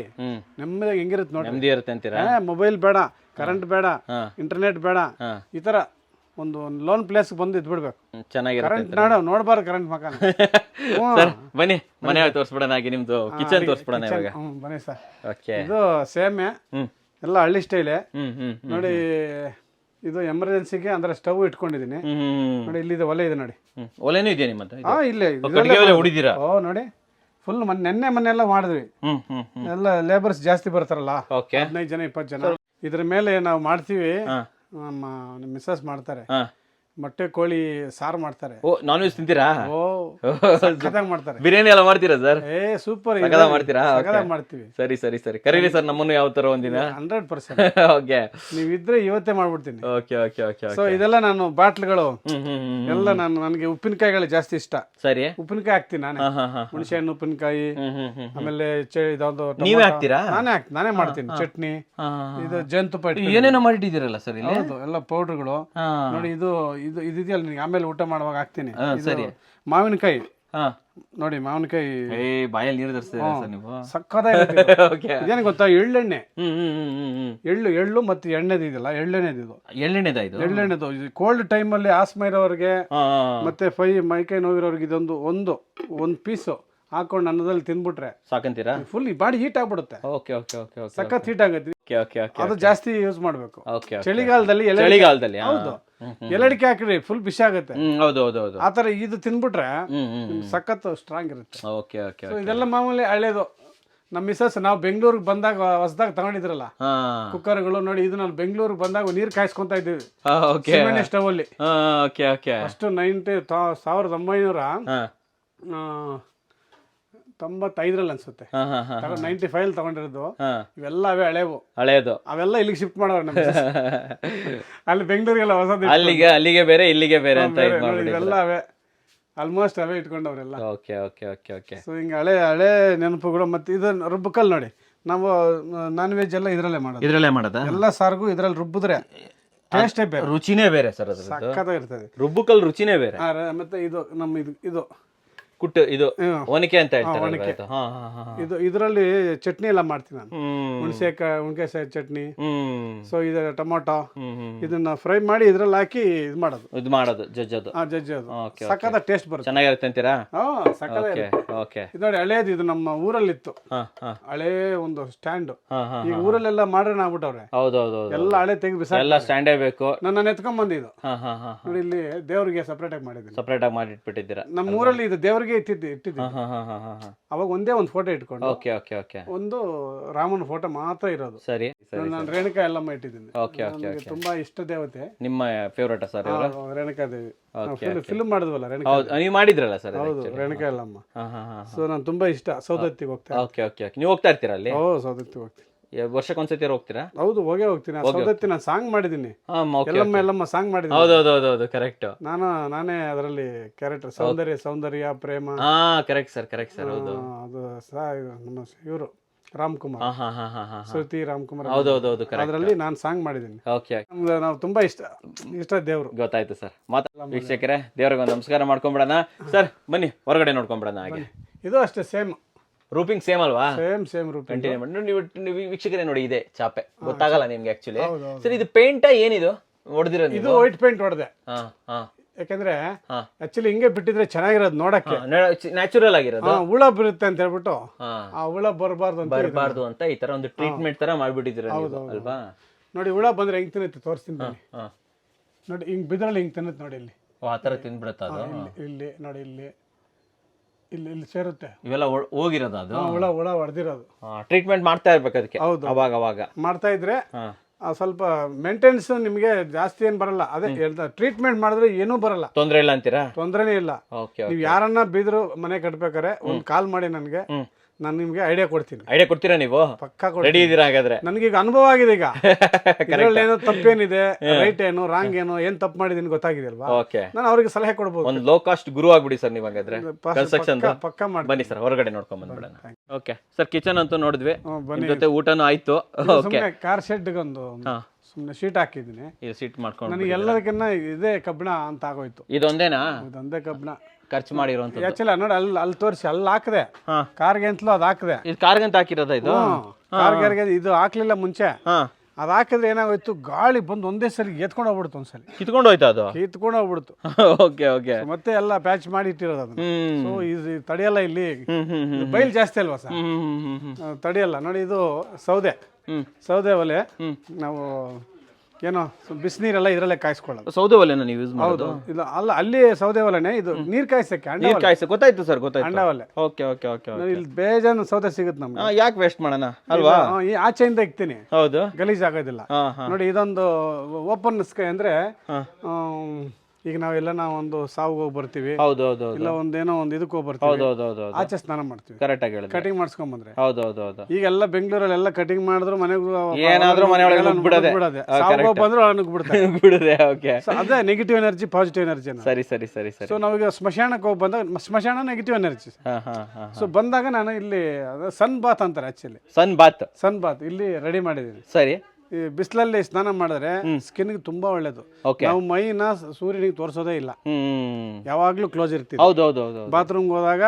ನೆಮ್ಮದಿಯಾಗಿ ಹೆಂಗಿರುತ್ತೆ ನೋಡಿ ಇರುತ್ತೆ ಅಂತೀರಾ? ಮೊಬೈಲ್ ಬೇಡ ಕರೆಂಟ್ ಬೇಡ ಇಂಟರ್ನೆಟ್ ಬೇಡ. ಈ ತರ ಒಂದು ಲೋನ್ ಪ್ಲೇಸ್ ಬಂದು ಇದ್ ಬಿಡ್ಬೇಕು ಚೆನ್ನಾಗಿ ಕರೆಂಟ್ ನೋಡ ನೋಡ್ಬಾರ್ದು ಕರೆಂಟ್ ಮಕಾನ ಸರ್ ಬನ್ನಿ ಮನೆ ತೋರಿಸ್ಬಿಡೋಣ ಹಾಗೆ ನಿಮ್ದು ಕಿಚನ್ ತೋರಿಸ್ಬಿಡೋಣ ಇವಾಗ. ಬನ್ನಿ ಸರ್. ಓಕೆ ಇದು ಸೇಮೆ. ಎಲ್ಲ ಹಳ್ಳಿ ಸ್ಟೈಲೆ ನೋಡಿ ಇದು ಎಮರ್ಜೆನ್ಸಿಗೆ ಅಂದ್ರೆ ಸ್ಟವ್ ಇಟ್ಕೊಂಡಿದ್ದೀನಿ. ನೋಡಿ ಇಲ್ಲಿದೆ ಒಲೆ ಇದೆ ನೋಡಿ. ಒಲೆನೂ ಇದೆಯಾ ನಿಮ್ಮ ಹತ್ರ ಹಾ ಇಲ್ಲೇ ಓ, ಇದರಲ್ಲೇ ಕಟ್ಟಿಗೆ ಒಲೆ ಮಾಡೋದು. ಓ ನೋಡಿ. ಫುಲ್ ನೆನ್ನೆ ನೆನ್ನೆ ಮೊನ್ನೆಲ್ಲ ಮಾಡಿದ್ವಿ. ಹ್ಮ್ ಎಲ್ಲ ಲೇಬರ್ಸ್ ಜಾಸ್ತಿ ಬರ್ತಾರಲ್ಲ? ಓಕೆ. ಹದಿನೈದು ಜನ ಇಪ್ಪತ್ತು ಜನ. ಇದ್ರ ಮೇಲೆ ನಾವು ಮಾಡ್ತೀವಿ. ನಮ್ಮ ಮಿಸ್ಸಸ್ ಮಾಡ್ತಾರೆ. ಹಾ. ಮೊಟ್ಟೆ ಕೋಳಿ ಸಾರು ಮಾಡ್ತಾರೆ. ಓ ನಾನ್ ವೆಜ್ ತಿಂತೀರಾ? ಓ ಸಖತ್ತಾಗಿ ಮಾಡ್ತಾರೆ. ಬಿರಿಯಾನಿ ಎಲ್ಲ ಮಾಡ್ತೀರಾ ಸರ್? ಏ ಸೂಪರ್ ಸಖತ್ತಾಗಿ ಮಾಡ್ತೀರಾ. ಮಾಡ್ತೀವಿ. ಸರಿ ಸರಿ ಸರಿ. ಕರೀರಿ ಸರ್ ನಮ್ಮನ್ನು ಯಾವ ತರ ಒಂದಿನ? Hundred percent okay. ನೀವಿದ್ರೆ ಇವತ್ತೇ ಮಾಡ್ಬಿಡ್ತೀನಿ. ಓಕೆ ಓಕೆ ಓಕೆ ಸೊ ಇದೆಲ್ಲ ನಾನು ಬಾಟ್ಲ್ಗಳು ಎಲ್ಲ ನಾನು ನನಗೆ ಉಪ್ಪಿನಕಾಯಿಗಳು ಜಾಸ್ತಿ ಇಷ್ಟ. ಸರಿ. ಉಪ್ಪಿನಕಾಯಿ ಹಾಕ್ತೀನಿ ನಾನೇ. ಹುಣಸೆ ಹಣ್ಣು ಉಪ್ಪಿನಕಾಯಿ ಆಮೇಲೆ ಇದೊಂದು ನೀವೇ. ಹಾಕ್ತೀರಾ? ನಾನೇ ಹಾಕ್ತೀನಿ ನಾನೇ ಮಾಡ್ತೀನಿ. ಚಟ್ನಿ ಇದು ಜೇನುತುಪ್ಪ ಪಟ್ಟಿ ಏನೇನೋ ಮಾಡಿಟ್ಟಿದ್ದೀರಲ್ಲ ಸರ್ ಇಲ್ಲಿ? ಹೌದು ಎಲ್ಲ ಪೌಡರ್ಗಳು ನೋಡಿ ಇದು ಇದು ಇದೆಯಲ್ಲ ನಿನಗೆ? ಆಮೇಲೆ ಊಟ ಮಾಡುವಾಗ ಹಾಕ್ತೀನಿ. ಇದು ಸರಿ. ಮಾವಿನಕಾಯಿ. ಹಾ. ನೋಡಿ ಮಾವಿನಕಾಯಿ. ಏ ಬಾಯಲ್ಲಿ ನೀರು ತರಿಸ್ತೀರಾ ಸರ್ ನೀವು? ಓಕೆ ಇದೇನು ಗೊತ್ತಾ? ಎಳ್ಳೆಣ್ಣೆ. ಹ್ಮ್ ಹ್ಮ್ ಹ್ಮ್ ಹ್ಮ್ ಹ್ಮ್. ಎಳ್ಳು ಎಳ್ಳು ಮತ್ತೆ ಎಣ್ಣೆದು ಇದೆಯಲ್ಲ? ಎಳ್ಳೆಣ್ಣೆದು ಇದು. ಎಳ್ಳೆಣ್ಣೆದ ಇದು? ಎಳ್ಳೆಣ್ಣೆದು. ಕೋಲ್ಡ್ ಟೈಮಲ್ಲಿ ಆಸ್ಮಾ ಇರೋರಿಗೆ ಹಾ ಮತ್ತೆ ಫೈ ಮೈಕೈ ನೋವಿರೋರಿಗೆ ಇದೊಂದು ಒಂದು ಒಂದು ಪೀಸು ಹಾಕೊಂಡು ಅನ್ನದಲ್ಲಿ ತಿಂದ್ಬಿಟ್ರೆ ಸಾಕಂತೀರಾ? ಫುಲ್ ಬಾಡಿ ಹೀಟ್ ಆಗ್ಬಿಡುತ್ತೆ. ಓಕೆ ಓಕೆ ಓಕೆ ಓಕೆ ಸಖತ್ ಹೀಟ್ ಆಗುತ್ತೆ. ಓಕೆ ಓಕೆ ಓಕೆ ಅದು ಜಾಸ್ತಿ ಯೂಸ್ ಮಾಡಬೇಕು. ಓಕೆ ಚಳಿಗಾಲದಲ್ಲಿ ಚಳಿಗಾಲದಲ್ಲಿ ಹೌದು. ಎಲ್ಲಡಿಕೆ ಹಾಕ್ರಿ ಫುಲ್ ಬಿಸಿ ಆಗುತ್ತೆ. ಆತರ ಹೌದು ಹೌದು ಹೌದು. ಆ ಥರ ಇದು ತಿನ್ಬಿಟ್ರೆ ಸಖತ್ ಸ್ಟ್ರಾಂಗ್ ಇರುತ್ತೆ. ಓಕೆ ಓಕೆ ಇದೆಲ್ಲ ಮಾಮೂಲಿ ಹಳೇದು. ನಮ್ಮ ಮಿಸಸ್ ನಾವು ಬೆಂಗಳೂರಿಗೆ ಬಂದಾಗ ಹೊಸದಾಗ ತಗೊಂಡಿದ್ರಲ್ಲ? ಕುಕ್ಕರ್ಗಳು ನೋಡಿ ಇದು ನಾನು ಬೆಂಗಳೂರಿಗೆ ಬಂದಾಗ ನೀರು ಕಾಯಿಸ್ಕೊಂತ ಇದ್ದೀವಿ. ಸ್ಟವ್ ಅಲ್ಲಿ. ಅಷ್ಟು ನೈನ್ಟಿ ಸಾವಿರದ ಒಂಬೈನೂರ ತೊಂಬತ್ತೈದರಲ್ಲಿ ಅನ್ಸುತ್ತೆ. ನೈಂಟಿ ಫೈವ್ ತಗೊಂಡಿರೋದು ಇವೆಲ್ಲ ಅವೇ ಹಳೇವು. ಹಳೇದು. ಅವೆಲ್ಲ ಇಲ್ಲಿಗೆ ಶಿಫ್ಟ್ ಮಾಡೋರು ನಮ್ಗೆ. ಅಲ್ಲಿ ಬೆಂಗಳೂರಿಗೆಲ್ಲ ಹೊಸದು ಅಲ್ಲಿಗೆ ಅಲ್ಲಿಗೆ ಬೇರೆ ಇಲ್ಲಿಗೆ ಬೇರೆ ಅಂತ ಇವೆಲ್ಲ ಅವೇ. ಆಲ್ಮೋಸ್ಟ್ ಅವೇ ಇಟ್ಕೊಂಡವ್ರೆಲ್ಲ. Okay okay okay okay. So ಹಿಂಗೆ ಹಳೆ ಹಳೆ ನೆನಪುಗಳು ಮತ್ತೆ ಇದು ರುಬ್ಬಕಲ್ ನೋಡಿ. ನಾವು ನಾನ್ ವೆಜ್ ಎಲ್ಲ ಇದರಲ್ಲೇ ಮಾಡೋದು. ಇದ್ರಲ್ಲೇ ಮಾಡೋದ? ಎಲ್ಲ ಸಾರ್ಗು ಇದ್ರಲ್ಲಿ ರುಬ್ಬಿದ್ರೆ ಟೇಸ್ಟೇ ಬೇರೆ. ರುಚಿನೇ ಬೇರೆ ಸರ್ ಅದ್ರ ಸಕ್ಕತ್ತಾಗಿರ್ತದೆ ರುಬ್ಬುಕಲ್ ರುಚಿನೇ ಬೇರೆ. ಮತ್ತೆ ಇದು ನಮ್ಮ ಇದು ಇದು. ಕುಟ್ಟು ಇದು. ಒನಕೆ ಅಂತ ಹೇಳ್ತಾರೆ ಇದು? ಇದರಲ್ಲಿ ಚಟ್ನಿ ಎಲ್ಲ ಮಾಡ್ತೀನಿ ನಾನು. ಹುಣಸೆಕಾಯಿ ಹುಣಸೆಕಾಯಿ ಚಟ್ನಿ. ಸೊ ಇದು ಟೊಮೊಟೊ. ಇದನ್ನ ಫ್ರೈ ಮಾಡಿ ಇದ್ರಲ್ಲಿ ಹಾಕಿ ಇದು ಮಾಡೋದು. ಇದು ಮಾಡೋದು ಜಜ್ಜದು. ಹಾ ಜಜ್ಜಿ ಅದು ಓಕೆ. ಸಕ್ಕತ್ತ ಟೇಸ್ಟ್ ಬರುತ್ತೆ. ಚೆನ್ನಾಗಿರುತ್ತೆ ಅಂತೀರಾ? ಹಾ ಸಕ್ಕತ್ತ ಓಕೆ ಇದು ನೋಡಿ ಹಳೇದು ಇದು ನಮ್ಮ ಊರಲ್ಲಿತ್ತು. ಹಳೇ ಒಂದು ಸ್ಟ್ಯಾಂಡ್ ಈಗ ಊರಲ್ಲೆಲ್ಲ ಮಾಡ್ರೆ ಆಗ್ಬಿಟ್ಟವ್ರೆ. ಹೌದೌದು ಹೌದು ಹೌದು ಎಲ್ಲ ಹಳೆ ತೆಗೆದು ಬಿಸಾಕ ಎಲ್ಲ ಸ್ಟ್ಯಾಂಡೇ ಬೇಕು. ನನ್ನ ಎತ್ಕೊಂಡ್ ಬಂದಿದ್ದು. ನೋಡಿ ಇಲ್ಲಿ ದೇವ್ರಿಗೆ ಸಪ್ರೇಟ್ ಆಗಿ ಮಾಡಿದ್ದೀನಿ. ಸಪ್ರೇಟ್ ಆಗಿ ಮಾಡಿಟ್ಬಿಟ್ಟಿದ್ದೀರಾ? ನಮ್ಮ ಊರಲ್ಲಿ ಇದು ದೇವ್ರಿಗೆ ಇಟ್ಟಿದ್ದೆ ಇಟ್ಟಿದ್ದೆ ಇಟ್ಟಿದ್ದು ಅವಾಗ ಒಂದೇ ಒಂದು ಫೋಟೋ ಇಟ್ಕೊಂಡು ಓಕೆ ಓಕೆ ಓಕೆ. ಒಂದು ರಾಮನ ಫೋಟೋ ಮಾತ್ರ ಇರೋದು. ಸರಿ ನಾನು ರೇಣುಕಾ ಎಲ್ಲಮ್ಮ ಇಟ್ಟಿದ್ದೀನಿ. ಓಕೆ ತುಂಬಾ ಇಷ್ಟ ದೇವತೆ. ನಿಮ್ಮ favourite sir Renuka Devi. Film ಮಾಡಿದ್ವಲ್ಲ Renuka ಹೌದು ನೀವು ಮಾಡಿದ್ರಲ್ಲ ಸರ್ ಹೌದು ರೇಣುಕಾ ಎಲ್ಲಮ್ಮ. ಸೊ ನಾನು ತುಂಬಾ ಇಷ್ಟ ಸೌದತ್ತಿಗೆ ಹೋಗ್ತೇನೆ ಓಕೆ ಓಕೆ ಓಕೆ. ನೀವು ಹೋಗ್ತಾ ಇರ್ತೀರಾ ಅಲ್ಲಿ? ಓ ಸೌದತ್ತಿಗೆ ಹೋಗ್ತೀನಿ. ವರ್ಷಕ್ಕೊಂದ್ಸತಿ ಹೋಗ್ತೀರಾ? ಹೌದು ಹೋಗೇ ಹೋಗ್ತೀನಿ. ಆ ಸೌದತ್ತಿ ನಾನು ಸಾಂಗ್ ಮಾಡಿದ್ದೀನಿ. ಎಲ್ಲಮ್ಮ ಎಲ್ಲಮ್ಮ ಸಾಂಗ್ ಮಾಡಿದ್ದೀನಿ. ಹೌದು ಹೌದು ಹೌದು ಹೌದು ಕರೆಕ್ಟ್ ನಾನು ನಾನೇ ಅದರಲ್ಲಿ ಕ್ಯಾರೆಕ್ಟರ್ ಸೌಂದರ್ಯ ಸೌಂದರ್ಯ ಪ್ರೇಮ. ಹಾ ಕರೆಕ್ಟ್ ಸರ್ ಕರೆಕ್ಟ್ ಸರ್ ಹೌದು. ಅದು ನಮ್ಮ ಇವರು ರಾಮ್ಕುಮಾರ್ ಶ್ರುತಿ ರಾಮ್ಕುಮಾರ್ ಹೌದು ಹೌದು ಹೌದು ಕರೆಕ್ಟ್ ಅದರಲ್ಲಿ ನಾನು ಸಾಂಗ್ ಮಾಡಿದ್ದೀನಿ. ಓಕೆ ನಾವು ತುಂಬಾ ಇಷ್ಟ ಇಷ್ಟ ದೇವ್ರು. ಗೊತ್ತಾಯ್ತು ಸರ್ ಮಾತಾಡೋಣ ವೀಕ್ಷಕರೇ ದೇವ್ರಿಗೆ ಒಂದು ನಮಸ್ಕಾರ ಮಾಡ್ಕೊಂಬಿಡೋಣ. ಸರ್ ಬನ್ನಿ ಹೊರಗಡೆ ನೋಡ್ಕೊಂಬಿಡೋಣ ಹಾಗೆ. ಇದು ಅಷ್ಟೇ ಸೇಮ್ ರೂಪಿಂಗ್ ಸೇಮ್ ಅಲ್ವಾ? ಸೇಮ್ ಸೇಮ್ ರೂಪಿಂಗ್ ಕಂಟಿನ್ಯೂ ಮಾಡಿ. ನೀವು ನೀವು ವೀಕ್ಷಕರೇ ನೋಡಿ ಇದೆ ಚಾಪೆ. ಗೊತ್ತಾಗಲ್ಲ ನಿಮ್ಗೆ ಆಕ್ಚುಲಿ. ಸರ್ ಇದು ಪೇಂಟ ಏನಿದು? ಹೊಡೆದಿರೋದು ಇದು ವೈಟ್ ಪೇಂಟ್ ಹೊಡೆದೆ. ಯಾಕಂದ್ರೆ. ಆಕ್ಚುಲಿ ಹಿಂಗೆ ಬಿಟ್ಟಿದ್ರೆ ಚೆನ್ನಾಗಿರೋದು ನೋಡಕ್ಕೆ. ನ್ಯಾಚುರಲ್ ಆಗಿರೋದು? ಹುಳ ಬರುತ್ತೆ ಅಂತ ಹೇಳ್ಬಿಟ್ಟು ಆ ಹುಳ ಬರಬಾರ್ದು ಅಂತ ಬರಬಾರ್ದು ಅಂತ ಈ ತರ ಒಂದು ಟ್ರೀಟ್ಮೆಂಟ್ ತರ ಮಾಡ್ಬಿಟ್ಟಿದ್ರೆ ಅಲ್ವಾ? ನೋಡಿ ಹುಳ ಬಂದ್ರೆ ಹೆಂಗ್ ತಿನ್ನುತ್ತೆ ತೋರಿಸ್ತೀನಿ ನೋಡಿ ಹಿಂಗ್ ಬಿದ್ರಲ್ಲಿ ಹಿಂಗ್ ತಿನ್ನುತ್ತೆ ನೋಡಿ ಇಲ್ಲಿ. ಆ ತರ ಇಲ್ಲಿ ಇಲ್ಲಿ ನೋಡಿ ಇಲ್ಲಿ. ಇಲ್ಲಿ ಇಲ್ಲಿ ಸೇರುತ್ತೆ. ಇವೆಲ್ಲ ಹೋಗಿರೋದು ಅದು? ಹುಳ ಹುಳ ಹೊಡೆದಿರೋದು ಟ್ರೀಟ್ಮೆಂಟ್ ಮಾಡ್ತಾ ಇರ್ಬೇಕು ಅದಕ್ಕೆ. ಹೌದು. ಅವಾಗ ಅವಾಗ. ಮಾಡ್ತಾ ಇದ್ರೆ ಹಾ. ಆ, ಸ್ವಲ್ಪ ಮೇಂಟೆನೆನ್ಸ್ ನಿಮಗೆ ಜಾಸ್ತಿ ಏನ್ ಬರಲ್ಲ. ಅದೇ ಹೇಳ್ತಾ ಟ್ರೀಟ್ಮೆಂಟ್ ಮಾಡಿದ್ರೆ ಏನೂ ಬರಲ್ಲ. ತೊಂದ್ರೆ ಇಲ್ಲ ಅಂತೀರಾ? ತೊಂದರೆನೇ ಇಲ್ಲ. ಓಕೆ ನೀವು ಯಾರನ್ನ ಬಿದ್ರು ಮನೆ ಕಟ್ಬೇಕಾರೆ ಒಂದು ಕಾಲ್ ಮಾಡಿ ನನಗೆ. ಹ್ಮ್. ನಾನು ನಿಮ್ಗೆ ಐಡಿಯಾ ಕೊಡ್ತೀನಿ. ಐಡಿಯಾ ಕೊಡ್ತೀರಾ ನೀವು? ಪಕ್ಕಾ ಕೊಡ್ತೀನಿ. ರೆಡಿ ಇದೀರಾ ಹಾಗಾದ್ರೆ ನನಗೀಗ ಅನುಭವ ಆಗಿದೆ ಈಗ. ಕರೆಕ್ಟ್ ಏನೋ ತಪ್ಪೇನಿದೆ ರೈಟ್ ಏನು ರಾಂಗ್ ಏನು ಏನ್ ತಪ್ಪು ಮಾಡಿದೀನಿ ಗೊತ್ತಾಗಿದೆ ಅಲ್ವಾ ಓಕೆ ನಾನು ಅವ್ರಿಗೆ ಸಲಹೆ ಕೊಡ್ಬೋದು. ಒಂದು ಲೋ ಕಾಸ್ಟ್ ಗುರು ಆಗ್ಬಿಡಿ ಸರ್ ನೀವು ಹಾಗಾದ್ರೆ. ಪಕ್ಕ- ಕನ್ಸ್ಟ್ರಕ್ಷನ್ ಪಕ್ಕ- ಮಾಡಿ ಬನ್ನಿ ಸರ್ ಹೊರಗಡೆ ನೋಡ್ಕೊಂಡ್ ಬಂದ್ಬಿಡೋಣ. ಓಕೆ ಸರ್ ಕಿಚನ್ ಅಂತೂ ನೋಡಿದ್ವಿ. ನಿಮ್ ಜೊತೆ ಊಟನೂ ಆಯ್ತು. ಓಕೆ ಕಾರ್ ಶೆಡ್ಗೊಂದು ಹಾ. ಸುಮ್ಮನೆ ಶೀಟ್ ಹಾಕಿದ್ದೀನಿ. ಇದು ಶೀಟ್ ಮಾಡ್ಕೊಂಡು ನನಗೆ ಎಲ್ಲದಕ್ಕಿನ್ನ ಇದೇ ಕಬ್ಬಿಣ ಅಂತ ಆಗೋಯ್ತು. ಇದೊಂದೇನಾ? ಇದೊಂದೇ ಕಬ್ಬಿಣ. ಖರ್ಚು ಮಾಡಿರುವಂತ ಆಕ್ಚುಲಿ ನೋಡಿ ಅಲ್ಲಿ ಅಲ್ಲಿ ತೋರಿಸಿ ಅಲ್ಲಿ ಹಾಕಿದೆ. ಹಾ. ಕಾರ್ಗೆ ಅಂತಲೂ ಅದು ಹಾಕಿದೆ. ಇದು ಕಾರ್ಗಂತ ಹಾಕಿರೋದ ಇದು? ಕಾರ್ಗೆ ಇದು ಹಾಕ್ಲಿಲ್ಲ ಮುಂಚೆ. ಅದು ಹಾಕಿದ್ರೆ ಏನಾಗೋಯ್ತು ಗಾಳಿ ಬಂದು ಒಂದೇ ಸರಿ ಎತ್ಕೊಂಡು ಹೋಗ್ಬಿಡ್ತು ಒಂದ್ಸಲಿ. ಕಿತ್ಕೊಂಡು ಹೋಯ್ತಾ ಅದು? ಕಿತ್ಕೊಂಡು ಹೋಗ್ಬಿಡ್ತು ಓಕೆ. ಓಕೆ ಮತ್ತೆ ಎಲ್ಲ ಪ್ಯಾಚ್ ಮಾಡಿ ಇಟ್ಟಿರೋದು ಅದನ್ನ. ಸೊ ಇದು ತಡೆಯಲ್ಲ ಇಲ್ಲಿ ಬೈಲ್ ಜಾಸ್ತಿ ಅಲ್ವಾ ಸರ್? ತಡೆಯಲ್ಲ ನೋಡಿ ಇದು ಸೌದೆ. ಸೌದೆ ಒಲೆ. ನಾವು ಏನೋ ಬಿಸಿನೀರೆಲ್ಲ ಇದರಲ್ಲೇ ಕಾಯಿಸ್ಕೊಳ್ಳೋದು. ಸೌದೆ ಒಲೆನ ನೀವು ಯೂಸ್ ಮಾಡೋದು? ಇಲ್ಲ ಅಲ್ಲ ಅಲ್ಲಿ ಸೌದೆ ಒಲೆನೇ ಇದು ನೀರ್ ಕಾಯಿಸಕ್ಕೆ ನೀರು ನೀರ್ ಕಾಯಿಸಿ ಗೊತ್ತಾಯ್ತು ಸರ್ ಗೊತ್ತಾಯ್ತು. ಅಂಡ ಒಲೆ. ಓಕೆ ಓಕೆ ಓಕೆ ಇಲ್ಲಿ ಬೇಜಾನ್ ಸೌದೆ ಸಿಗುತ್ತೆ ನಮ್ಗೆ. ಯಾಕೆ ವೇಸ್ಟ್ ಮಾಡೋಣ? ಅಲ್ವಾ? ಈ ಆಚೆಯಿಂದ ಇಕ್ತೀನಿ. ಹೌದು. ಗಲೀಜ್ ಆಗೋದಿಲ್ಲ ಹಾ ಹಾ. ನೋಡಿ ಇದೊಂದು ಓಪನ್ ಸ್ಕೈ ಅಂದ್ರೆ ಆಮ್, ಈಗ ನಾವೆಲ್ಲ ನಾವು ಒಂದು ಸಾವು ಹೋಗಿ ಬರ್ತೀವಿ. ಹೌದು ಹೌದು ಇಲ್ಲ ಒಂದೇನೋ ಒಂದು ಇದಕ್ಕೆ ಹೋಗಿ ಬರ್ತೀವಿ. ಹೌದು ಹೌದು ಹೌದು ಹೌದು. ಆಚೆ ಸ್ನಾನ ಮಾಡ್ತೀವಿ. ಕರೆಕ್ಟ್ ಆಗಿ ಹೇಳಿದ್ರೆ. ಕಟಿಂಗ್ ಮಾಡಿಸ್ಕೊಂಡ್ ಬಂದ್ರೆ. ಹೌದು ಹೌದು ಹೌದು. ಈಗೆಲ್ಲ ಬೆಂಗಳೂರಲ್ಲಿ ಎಲ್ಲ ಕಟಿಂಗ್ ಮಾಡಿದ್ರು ಮನೆಗೂ ಏನಾದ್ರೂ ಸಾವು ಹೋಗಿ ಬಂದ್ರು ಒಳಗೆ ಬಿಡ್ತಾರೆ ಬಿಡುದೆ ಓಕೆ ಅದೇ ನೆಗೆಟಿವ್ ಎನರ್ಜಿ ಪಾಸಿಟಿವ್ ಎನರ್ಜಿ ಸರಿ ಸರಿ ಸರಿ ಸರಿ. ಸೊ ನಾವೀಗ ಸ್ಮಶಾನಕ್ಕೆ ಹೋಗಿ ಬಂದಾಗ ಮ- ಸ್ಮಶಾನ ನೆಗೆಟಿವ್ ಎನರ್ಜಿ ಹಾ ಹಾ ಹಾ ಸೊ ಬಂದಾಗ ನಾನು ಇಲ್ಲಿ ಸನ್ ಬಾತ್ ಅಂತಾರೆ actually sun bath sun bath ಇಲ್ಲಿ ರೆಡಿ ಮಾಡಿದ್ದೀನಿ. ಸರಿ. ಈ ಬಿಸಿಲಲ್ಲಿ ಸ್ನಾನ ಮಾಡಿದ್ರೆ ಸ್ಕಿನ್ಗೆ ತುಂಬಾ ಒಳ್ಳೇದು. ನಾವು ಮೈನ ಸೂರ್ಯನಿಗೆ ತೋರಿಸೋದೇ ಇಲ್ಲ. ಯಾವಾಗ್ಲೂ ಕ್ಲೋಸ್ ಇರ್ತೀವಿ. ಹೌದು ಹೌದು ಹೌದು ಹೌದು. ಬಾತ್ರೂಮ್ಗೆ ಹೋದಾಗ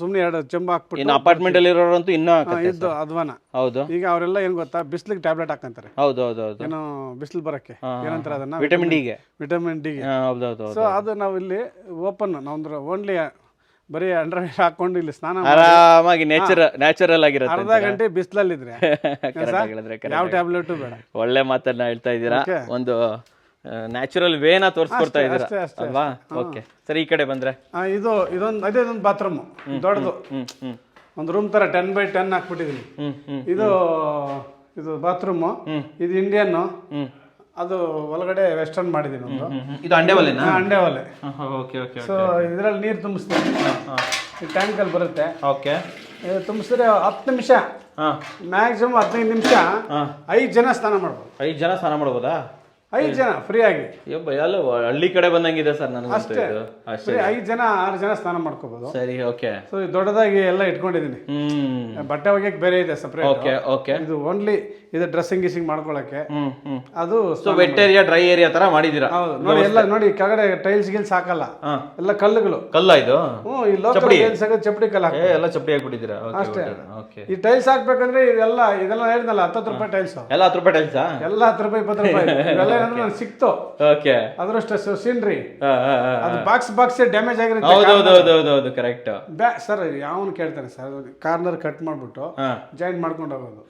ಸುಮ್ನೆ ಎರಡು ಚೆಂಬ ಹಾಕ್ಬಿಟ್ಟು ಅಪಾರ್ಟ್ಮೆಂಟ್ ಅಲ್ಲಿ ಇರೋರಂತೂ ಇನ್ನ ಇದ್ದು ಅಧ್ವಾನ ಹೌದು. ಈಗ ಅವರೆಲ್ಲ ಏನ್ ಗೊತ್ತಾ? ಬಿಸಿಲಿಗೆ ಟ್ಯಾಬ್ಲೆಟ್ ಹಾಕಂತಾರೆ ಹೌದು ಹೌದು ಹೌದು. ಏನೋ ಬಿಸಿಲು ಬರಕ್ಕೆ. ಏನಂತಾರೆ ಅದನ್ನ? ವಿಟಮಿನ್ ಡಿಗೆ ವಿಟಮಿನ್ ಡಿಗೆ ಗೆ. ಹೌದು ಹೌದು ಸೊ ಅದು ನಾವು ಇಲ್ಲಿ ಓಪನ್ ನಾವು ಓನ್ಲಿ ಬರೀ ಅಂಡರ್ ಹಾಕೊಂಡು ಇಲ್ಲಿ ಸ್ನಾನ ಆರಾಮಾಗಿ ನೇಚರ್ ನ್ಯಾಚುರಲ್ ಆಗಿರುತ್ತೆ ಅರ್ಧ ಗಂಟೆ ಬಿಸಿಲಲ್ಲಿದ್ರೆ. ಯಾವ ಟ್ಯಾಬ್ಲೆಟ್ ಬೇಡ. ಒಳ್ಳೆ ಮಾತನ್ನ ಹೇಳ್ತಾ ಇದ್ದೀರಾ? ಒಂದು ನ್ಯಾಚುರಲ್ ವೇನ ತೋರಿಸ್ಕೊಡ್ತಾ ಇದ್ದೀರಾ? ಅಲ್ವಾ? ಓಕೆ. ಸರಿ ಈ ಕಡೆ ಬಂದ್ರೆ. ಇದು ಇದೊಂದು ಅದೇ ಇದೊಂದು ಬಾತ್ರೂಮ್ ದೊಡ್ಡದು. ಒಂದು ರೂಮ್ ತರ ಟೆನ್ ಬೈ ಟೆನ್ ಹಾಕ್ಬಿಟ್ಟಿದೀನಿ. ಇದು ಇದು ಬಾತ್ರೂಮ್ ಇದು ಇಂಡಿಯನ್ ಅದು ಒಳಗಡೆ ವೆಸ್ಟರ್ನ್ ಮಾಡಿದೀನಿ ಒಂದು. ಇದು ಅಂಡೆ ಒಲೆನಾ? ಹಾ, ಅಂಡೆ ಒಲೆ. ಓಕೆ ಓಕೆ ಸೊ ಇದರಲ್ಲಿ ನೀರು ತುಂಬಿಸ್ತೀನಿ. ಈ ಟ್ಯಾಂಕಲ್ಲಿ ಬರುತ್ತೆ. ಓಕೆ. ಇದು ತುಂಬಿಸಿದ್ರೆ ಹತ್ತು ನಿಮಿಷ. ಹಾ. ಮ್ಯಾಕ್ಸಿಮಮ್ ಹದಿನೈದು ನಿಮಿಷ ಐದು ಜನ ಸ್ನಾನ ಮಾಡ್ಬೋದು. ಐದು ಜನ ಸ್ನಾನ ಮಾಡ್ಬೋದಾ? ಐದು ಜನ ಫ್ರೀ ಎಲ್ಲ ಹಳ್ಳಿ ಕಡೆ ಬಂದಂಗಿದೆ ಸರ್ ನಾನು ಅಷ್ಟೇ. ಅಷ್ಟೇ. ಐದು ಜನ ಆರು ಜನ ಸ್ನಾನ ಮಾಡ್ಕೋಬಹುದು ಸರಿ ಓಕೆ. ಸೊ ದೊಡ್ಡದಾಗಿ ಎಲ್ಲ ಇಟ್ಕೊಂಡಿದ್ದೀನಿ. ಬಟ್ಟೆ ಒಗೆಯಕ್ಕೆ ಬೇರೆ ಇದೆ ಸಪ್ರೇಟ್ ಓಕೆ ಓಕೆ. ಇದು ಓನ್ಲಿ ಇದು ಡ್ರೆಸ್ಸಿಂಗ್ ಗಿಸಿಂಗ್ ಮಾಡ್ಕೊಳಕ್ಕೆ ಅದು so wet area dry area ತರ ಮಾಡಿದೀರಾ ಹೌದು. ನೋಡಿ ಎಲ್ಲ ನೋಡಿ ಕೆಳಗಡೆ ಟೈಲ್ಸ್ ಗಿಲ್ಸ್ ಹಾಕಲ್ಲ. ಎಲ್ಲ ಕಲ್ಲುಗಳು. ಕಲ್ಲ ಇದು? ಹ್ಞೂ ಈ ಲೋಕಲ್ ಟೈಲ್ಸ್ ಚಪ್ಪಡಿ ಕಲ್ಲ ಎಲ್ಲ ಚಪ್ಪಡಿ ಹಾಕ್ಬಿಟ್ಟಿದ್ದೀರಾ? ಅಷ್ಟೇ. ಓಕೆ ಈ ಟೈಲ್ಸ್ ಹಾಕ್ಬೇಕಂದ್ರೆ ಇದೆಲ್ಲ ಇದೆಲ್ಲ ಹೇಳಿದ್ನಲ್ಲ ಹತ್ತತ್ತು ರೂಪಾಯಿ ಟೈಲ್ಸ್ ಎಲ್ಲ ಹತ್ತು ರೂಪಾಯಿ ಟೈಲ್ಸ್ ಎಲ್ಲ ಹತ್ತು ರೂಪಾಯಿ ಇಪ್ಪತ್ತು ರೂಪಾಯಿ. ಸಿಕ್ತು. ಓಕೆ ಅದ್ರಷ್ಟು ಸೀನ್ರಿ ಅದು ಬಾಕ್ಸ್ ಬಾಕ್ಸ್ ಡ್ಯಾಮೇಜ್ ಆಗಿರುತ್ತೆ ಕರೆಕ್ಟ್ ಸರ್ ಯಾವನು ಕೇಳ್ತಾನೆ ಸರ್ ಕಾರ್ನರ್ ಕಟ್ ಮಾಡ್ಬಿಟ್ಟು ಜಾಯಿಂಟ್ ಮಾಡ್ಕೊಂಡು ಹೋಗೋದು.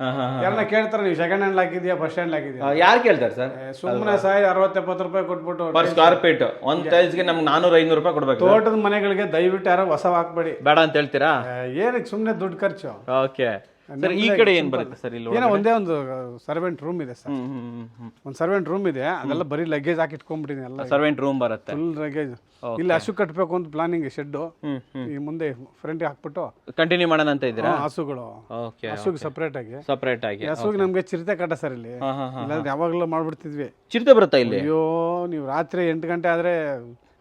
ಯಾರನ್ನ ಕೇಳ್ತಾರೆ ನೀವು ಸೆಕೆಂಡ್ ಹ್ಯಾಂಡ್ ಹಾಕಿದ್ಯಾ ಫಸ್ಟ್ ಹ್ಯಾಂಡ್ ಹಾಕಿದ್ಯಾ ಯಾರು ಕೇಳ್ತಾರೆ ಸರ್? ಸುಮ್ಮನೆ ಸಾಯಿ ಅರವತ್ತು ಎಪ್ಪತ್ತು ರೂಪಾಯಿ ಕೊಟ್ಬಿಟ್ಟು ಪರ್ ಸ್ಕ್ವೇರ್ ಫೀಟ್ ಒಂದ್ ಟೈಲ್ಸ್ಗೆ ನಮ್ಗೆ ನಾನೂರ ಐನೂರು ರೂಪಾಯಿ ಕೊಡ್ಬೇಕು ತೋಟದ ಮನೆಗಳಿಗೆ ದಯವಿಟ್ಟು ಯಾರೋ ಹೊಸ ಹಾಕ್ಬೇಡಿ. ಬೇಡ ಅಂತ ಹೇಳ್ತೀರಾ? ಏನಕ್ಕೆ ಸುಮ್ಮನೆ ದುಡ್ಡು ಖರ್ಚು? ಓಕೆ ಸರ್ ಈ ಕಡೆ ಏನ್ ಬರುತ್ತೆ ಸರ್ ಇಲ್ಲಿ ಏನೋ ಒಂದೇ ಒಂದು ಸರ್ವೆಂಟ್ ರೂಮ್ ಇದೆ ಸರ್. ಒಂದು ಸರ್ವೆಂಟ್ ರೂಮ್ ಇದೆ ಅದೆಲ್ಲ ಬರೀ ಲಗೇಜ್ ಹಾಕಿ ಇಟ್ಕೊಂಡ್ಬಿಟ್ಟಿನಿ ಎಲ್ಲ. ಸರ್ವೆಂಟ್ ರೂಮ್ ಬರುತ್ತೆ. ಫುಲ್ ಲಗೇಜ್ ಇಲ್ಲಿ ಹಸು ಕಟ್ಟಬೇಕು ಅಂತ ಪ್ಲಾನಿಂಗ್ ಶೆಡ್ ಈ ಮುಂದೆ ಫ್ರಂಟ್ ಹಾಕ್ಬಿಟ್ಟು ಕಂಟಿನ್ಯೂ ಮಾಡೋಣ ಅಂತ ಇದ್ದೀರಾ? ಹಸುಗಳು. ಹಸುಗೆ ಸಪ್ರೇಟ್ ಆಗಿ. ಸಪ್ರೇಟ್ ಆಗಿ. ಹಸುಗೆ ನಮ್ಗೆ ಚಿರತೆ ಕಟ್ಟ ಸರ್ ಇಲ್ಲಿ. ಇಲ್ಲಾಂದ್ರೆ ಯಾವಾಗಲೂ ಮಾಡ್ಬಿಡ್ತಿದ್ವಿ. ಚಿರತೆ ಬರುತ್ತಾ ಇಲ್ಲಿ? ಅಯ್ಯೋ ನೀವು ರಾತ್ರಿ ಎಂಟು ಗಂಟೆ ಆದ್ರೆ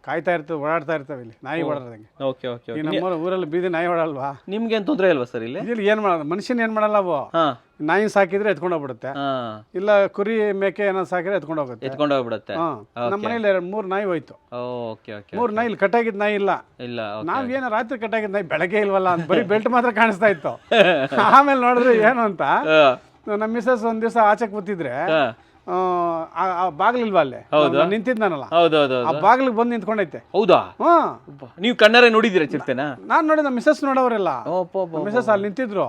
ಕಾಯ್ತಾ ಇರ್ತವೆ ಓಡಾಡ್ತಾ ಇರ್ತವೆ ಇಲ್ಲಿ. ನಾಯಿ ಓಡಾಡ್ದಂಗೆ ಓಕೆ ಓಕೆ ಈ ನಮ್ಮ ಊರಲ್ಲಿ ಬೀದಿ ನಾಯಿ ಓಡಲ್ವಾ ನಿಮ್ಗೆ ಏನ್ ತೊಂದರೆ ಇಲ್ವಾ ಸರ್ ಇಲ್ಲಿ? ಇಲ್ಲಿ ಏನ್ ಮಾಡೋದು? ಮನುಷ್ಯನ ಏನ್ ಮಾಡಲ್ಲ ಅವು ಹಾ. ನಾಯಿ ಸಾಕಿದ್ರೆ ಎತ್ಕೊಂಡು ಹೋಗ್ಬಿಡುತ್ತೆ. ಇಲ್ಲ ಕುರಿ ಮೇಕೆ ಏನೋ ಸಾಕಿದ್ರೆ ಎತ್ಕೊಂಡು ಹೋಗುತ್ತೆ. ಎತ್ಕೊಂಡು ಹೋಗ್ಬಿಡುತ್ತೆ. ನಮ್ಮ ಮನೇಲಿ ಎರಡು ಮೂರು ನಾಯಿ ಹೋಯ್ತು. ಓಕೆ ಓಕೆ ಮೂರು ನಾಯಿ ಇಲ್ಲಿ ಕಟ್ಟಾಗಿದ್ ನಾಯಿ ಇಲ್ಲ. ಇಲ್ಲ ನಾವು ಏನೋ ರಾತ್ರಿ ಕಟ್ಟಾಗಿದ್ ನಾಯಿ ಬೆಳಗ್ಗೆ ಇಲ್ವಲ್ಲ ಅಂತ ಬರೀ ಬೆಲ್ಟ್ ಮಾತ್ರ ಕಾಣಿಸ್ತಾ ಇತ್ತು. ಆಮೇಲೆ ನೋಡಿದ್ರೆ ಏನು ಅಂತ? ನಮ್ಮ ಮಿಸಸ್ ಒಂದ್ ದಿವಸ ಆಚೆ ಕೂತಿದ್ರೆ. ಆ, ಆ ಬಾಗ್ಲಿಲ್ವಾ ನಾನಲ್ಲ ಬಾಗಿಲ್ ಬಂದ್ ಹೌದು ಹೌದು ಆ ಬಾಗ್ಲಿಗೆ ಬಂದು ನಿಂತ್ಕೊಂಡೈತೆ ಹೌದಾ? ಹಾ. ನೀವು ಕಣ್ಣಾರೆ ನೋಡಿದಿರ ಚಿರತೆನ? ನಾನ್ ನೋಡಿ ನಮ್ಮ ಮಿಸಸ್ ನೋಡೋರೆಲ್ಲ. ಮಿಸಸ್ ಅಲ್ಲಿ ನಿಂತಿದ್ರು.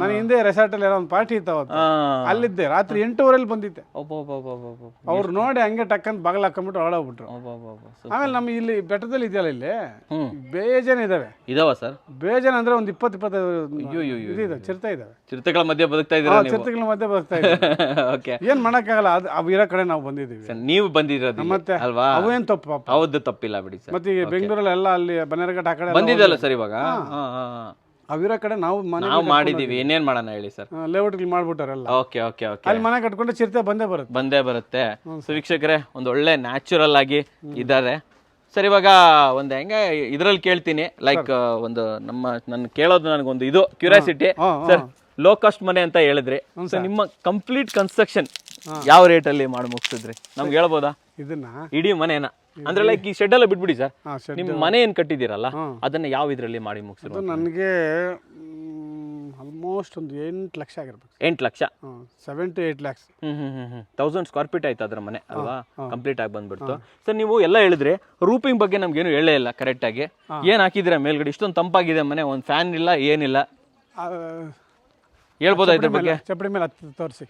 ನಾನು ಹಿಂದೆ ರೆಸಾರ್ಟ್ ಅಲ್ಲಿ ಏನೋ ಒಂದು ಪಾರ್ಟಿ ಇತ್ತು ಅವತ್ತು. ಅಲ್ಲಿದ್ದೆ. ರಾತ್ರಿ ಎಂಟೂವರೆಲಿ ಬಂದಿದ್ದೆ. ಅವ್ರು ನೋಡಿ ಹಂಗೆ ಟಕ್ಕಂತ ಬಾಗಿಲು ಹಾಕೊಂಡ್ಬಿಟ್ಟು ಹೊರಡೋಗ್ಬಿಟ್ರು ಆಮೇಲೆ ನಮ್ಮ ಇಲ್ಲಿ ಬೆಟ್ಟದಲ್ಲಿ ಇದೆಯಲ್ಲ ಇಲ್ಲಿ. ಬೇಜಾನ್ ಇದಾವೆ. ಇದಾವ ಸರ್? ಬೇಜಾನ ಅಂದ್ರೆ ಒಂದ್ ಇಪ್ಪತ್ತು ಇಪ್ಪತ್ತೈದು ಚಿರತೆ ಇದಾವೆ. ಚಿರತೆಗಳ ಮಧ್ಯೆ ಬದುಕ್ತಾ ಇದ್ದಾರೆ ಚಿರತೆಗಳ ಮಧ್ಯೆ ಬರ್ತಾ ಇದ್ದಾರೆ ಓಕೆ ಏನ್ ಮಾಡಕ್ಕಾಗಲ್ಲ? ಅದು ಕಡೆ ನಾವು ಬಂದಿದ್ದೀವಿ. ಸರ್ ನೀವು ಬಂದಿರೋದು ಮತ್ತೆ ಅಲ್ವಾ? ಅವು ಏನ್ ತಪ್ಪು ಪಾಪ? ಹೌದು ತಪ್ಪಿಲ್ಲ ಬಿಡಿ ಸರ್. ಮತ್ತೆ ಈಗ ಬೆಂಗಳೂರಲ್ಲಿ ಎಲ್ಲ ಅಲ್ಲಿ ಬನ್ನೇರಘಟ್ಟ ಆ ಕಡೆ ಬಂದಿದ್ದಲ್ಲ ಸರ್ ಇವಾಗ? ಹಾ, ಹಾ, ಹಾ. ಅವಿರೋ ಕಡೆ ನಾವು ಮನೆ ನಾವು ಮಾಡಿದೀವಿ ಏನೇನ್ ಮಾಡೋಣ ಹೇಳಿ ಸರ್? ಲೇಔಟ್ಗಳು ಮಾಡ್ಬಿಟ್ಟಾರಲ್ಲ. ಓಕೆ ಓಕೆ ಓಕೆ ಅಲ್ಲಿ ಮನೆ ಕಟ್ಕೊಂಡ್ರೆ ಚಿರತೆ ಬಂದೇ ಬರುತ್ತೆ. ಬಂದೇ ಬರುತ್ತೆ. ಸೊ ವೀಕ್ಷಕರೇ ಒಂದು ಒಳ್ಳೆ ನ್ಯಾಚುರಲ್ ಆಗಿ ಇದ್ದಾರೆ. ಸರ್ ಇವಾಗ ಒಂದು ಹೆಂಗೆ ಇದ್ರಲ್ಲಿ ಕೇಳ್ತೀನಿ ಲೈಕ್ ಒಂದು ನಮ್ಮ ನನ್ನ ಕೇಳೋದು ನನಗೊಂದು ಇದು ಕ್ಯೂರಿಯಾಸಿಟಿ ಹಾ, ಸರ್ ಲೋ ಕಾಸ್ಟ್ ಮನೆ ಅಂತ ಹೇಳಿದ್ರೆ ಸೊ ನಿಮ್ಮ ಕಂಪ್ಲೀಟ್ ಕನ್ಸ್ಟ್ರಕ್ಷನ್ ಯಾವ ರೇಟ್ ಅಲ್ಲಿ ಮಾಡಿ ಮುಗಿಸಿದ್ರಿ? ನಮ್ಗೆ ಹೇಳ್ಬೋದಾ? ಇದನ್ನ? ಇಡೀ ಮನೆನ. ಅಂದ್ರೆ ಲೈಕ್ ಈ ಶೆಡ್ ಎಲ್ಲ ಬಿಟ್ಬಿಡಿ ಸರ್. ನಿಮ್ಮ ಮನೆ ಏನ್ ಕಟ್ಟಿದಿರಲ್ಲ ಅದನ್ನ ಯಾವ ಇದ್ರಲ್ಲಿ ಮಾಡಿ ಮುಗಿಸಿದ್ರು ನನಗೆ ಆಲ್ಮೋಸ್ಟ್ ಒಂದು ಎಂಟು ಲಕ್ಷ ಆಗಿರ್ಬೇಕು ಎಂಟು lakh? Seven to eight lakhs hmm hmm hmm thousand square feet ಆಯ್ತು ಅದ್ರ ಮನೆ ಅಲ್ವಾ? ಕಂಪ್ಲೀಟ್ ಆಗಿ ಬಂದ್ಬಿಡ್ತು. ಸರ್ ನೀವು ಎಲ್ಲ ಹೇಳಿದ್ರೆ ರೂಪಿಂಗ್ ಬಗ್ಗೆ ನಮ್ಗೇನು ಹೇಳೇ ಇಲ್ಲ ಕರೆಕ್ಟ್ ಆಗಿ. ಏನ್ ಹಾಕಿದ್ರೆ ಮೇಲ್ಗಡೆ? ಇಷ್ಟೊಂದು ತಂಪಾಗಿದೆ ಮನೆ ಒಂದು ಫ್ಯಾನ್ ಇಲ್ಲ ಏನಿಲ್ಲ? ಹೇಳ್ಬೋದಾ ಇದ್ರ ಬಗ್ಗೆ? ಚಪ್ಪಡಿ ಮೇಲೆ ಹತ್ತಿ ತೋರಿಸಿ.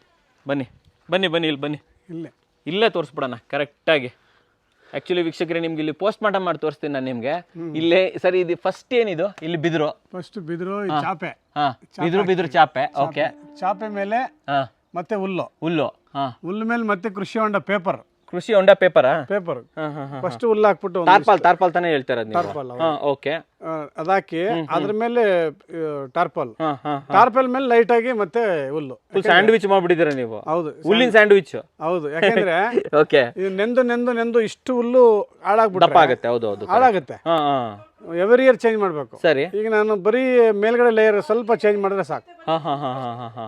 ಬನ್ನಿ ಬನ್ನಿ ಬನ್ನಿ ಇಲ್ಲಿ ಬನ್ನಿ. ಇಲ್ಲೇ. ಇಲ್ಲೇ ತೋರಿಸ್ಬಿಡೋಣ ಕರೆಕ್ಟಾಗಿ. ಆ್ಯಕ್ಚುಲಿ ವೀಕ್ಷಕರೇ ನಿಮ್ಗೆ ಇಲ್ಲಿ ಪೋಸ್ಟ್ ಮಾರ್ಟಮ್ ಮಾಡಿ ತೋರಿಸ್ತೀನಿ ನಾನು ನಿಮಗೆ. ಇಲ್ಲೇ ಸರಿ ಇದು ಫಸ್ಟ್ ಏನಿದು? ಇಲ್ಲಿ ಬಿದ್ರು. ಫಸ್ಟ್ ಬಿದಿರು ಈ ಚಾಪೆ. ಹಾ ಬಿದಿರು ಬಿದ್ರು ಚಾಪೆ. ಓಕೆ ಚಾಪೆ ಮೇಲೆ ಹಾಂ. ಮತ್ತೆ ಹುಲ್ಲು. ಹುಲ್ಲು ಹಾ. ಹುಲ್ಲು ಮೇಲೆ ಮತ್ತೆ ಕೃಷಿ ಹೊಂಡ ಪೇಪರ್ ಕೃಷಿ ಹೊಂಡ ಪೇಪರಾ ಪೇಪರ್ ಫಸ್ಟ್ ಹುಲ್ಲು ಹಾಕ್ಬಿಟ್ಟು ಒಂದು ಟಾರ್ಪಾಲ್ ತಾರ್ಪಾಲ್ ತಾನೇ ಹೇಳ್ತಾ ಇರೋದು ನೀವು ಟಾರ್ಪಲ್ ಹಾ ಓಕೆ ಆ, ಅದಾಕಿ ಅದ್ರ ಮೇಲೆ ಟಾರ್ಪಲ್ ಹಾ ಹಾ ಟಾರ್ಪಲ್ ಮೇಲೆ ಲೈಟ್ ಆಗಿ ಮತ್ತೆ ಹುಲ್ಲು. ಫುಲ್ ಸ್ಯಾಂಡ್ವಿಚ್ ಮಾಡ್ಬಿಟ್ಟಿದ್ದೀರಾ ನೀವು? ಹೌದು. ಹುಲ್ಲಿನ ಸ್ಯಾಂಡ್ವಿಚ್ ಹೌದು. ಯಾಕಂದ್ರೆ ಓಕೆ ಇದು ನೆಂದು ನೆಂದು ನೆಂದು ಇಷ್ಟು ಹುಲ್ಲು ಹಾಳಾಗ್ಬಿಟ್ಟು ದಪ್ಪ ಆಗುತ್ತೆ. ಹೌದು ಹೌದು ಹಾಳಾಗುತ್ತೆ. ಹಾ ಹಾ. ಎವರಿ ಇಯರ್ ಚೇಂಜ್ ಮಾಡ್ಬೇಕು. ಸರಿ. ಈಗ ನಾನು ಬರೀ ಮೇಲ್ಗಡೆ ಲೇಯರ್ ಸ್ವಲ್ಪ ಚೇಂಜ್ ಮಾಡಿದ್ರೆ ಸಾಕು. ಹಾ ಹಾ ಹಾ ಹಾ ಹಾ ಹಾ.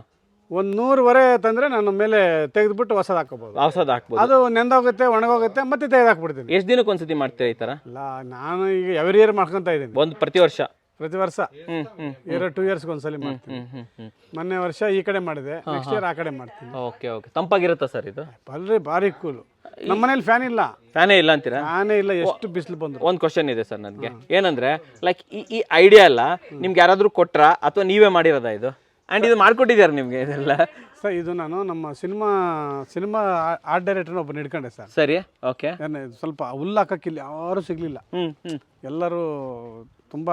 ಒಂದು ನೂರುವರೆ ತಂದ್ರೆ ನಾನು ಮೇಲೆ ತೆಗೆದ್ಬಿಟ್ಟು ಹೊಸದು ಹಾಕೋಬಹುದು ಔಷಧ ಹಾಕ್ಬೋದು. ಅದು ನೆಂದೋಗುತ್ತೆ ಒಣಗೋಗುತ್ತೆ ಮತ್ತೆ ತೆಗೆದು ಹಾಕ್ಬಿಡ್ತೀನಿ ಎಷ್ಟು ದಿನಕ್ಕೆ ಒಂದ್ಸತಿ ಮಾಡ್ತೀರಾ ಈ ತರ? ಇಲ್ಲ ನಾನು ಈಗ ಎವ್ರಿ ಇಯರ್ ಮಾಡ್ಕೊಂತ ಇದ್ದೀನಿ. ಒಂದು ಪ್ರತಿ ವರ್ಷ? ಪ್ರತಿ ವರ್ಷ. ಹ್ಮ್ ಹ್ಮ್ ಇಯರ್ ಟೂ ಇಯರ್ಸ್ಗೆ ಒಂದ್ಸಲಿ ಮಾಡ್ತೀನಿ. ಹ್ಮ್ ಹ್ಮ್ ಹ್ಮ್. ಮೊನ್ನೆ ವರ್ಷ ಈ ಕಡೆ ಮಾಡಿದೆ ನೆಕ್ಸ್ಟ್ ಇಯರ್ ಆ ಕಡೆ ಮಾಡ್ತೀನಿ. Okay okay. ತಂಪಾಗಿರುತ್ತಾ ಸರ್ ಇದು? ಬಲ್ರಿ ಭಾರಿ ಕೂಲು ನಮ್ಮ ಮನೇಲಿ ಫ್ಯಾನ್ ಇಲ್ಲ. ಫ್ಯಾನೇ ಇಲ್ಲ ಅಂತೀರಾ? ಫ್ಯಾನೇ ಇಲ್ಲ ಎಷ್ಟು ಬಿಸಿಲು ಬಂದ್ರು. ಒಂದು ಕ್ವಶನ್ ಇದೆ ಸರ್ ನನಗೆ. ಏನಂದ್ರೆ ಲೈಕ್ ಈ ಈ ಐಡಿಯಾ ಅಲ್ಲ ನಿಮ್ಗೆ ಯಾರಾದ್ರೂ ಕೊಟ್ರಾ ಅಥವಾ ನೀವೇ ಮಾಡಿರೋದಾ ಇದು? ಆ್ಯಂಡ್ ಇದು ಮಾಡ್ಕೊಟ್ಟಿದ್ದಾರೆ ನಿಮಗೆ ಇದೆಲ್ಲ? ಸರ್ ಇದು ನಾನು ನಮ್ಮ ಸಿನಿಮಾ ಸಿನಿಮಾ ಆರ್ಟ್ ಡೈರೆಕ್ಟರ್ ಒಬ್ಬನ ಹಿಡ್ಕೊಂಡೆ ಸರ್. ಸರಿ ಓಕೆ ಸ್ವಲ್ಪ ಹುಲ್ಲು ಹಾಕಕ್ಕಿಲ್ಲ ಯಾರು ಸಿಗ್ಲಿಲ್ಲ. ಎಲ್ಲರೂ ತುಂಬ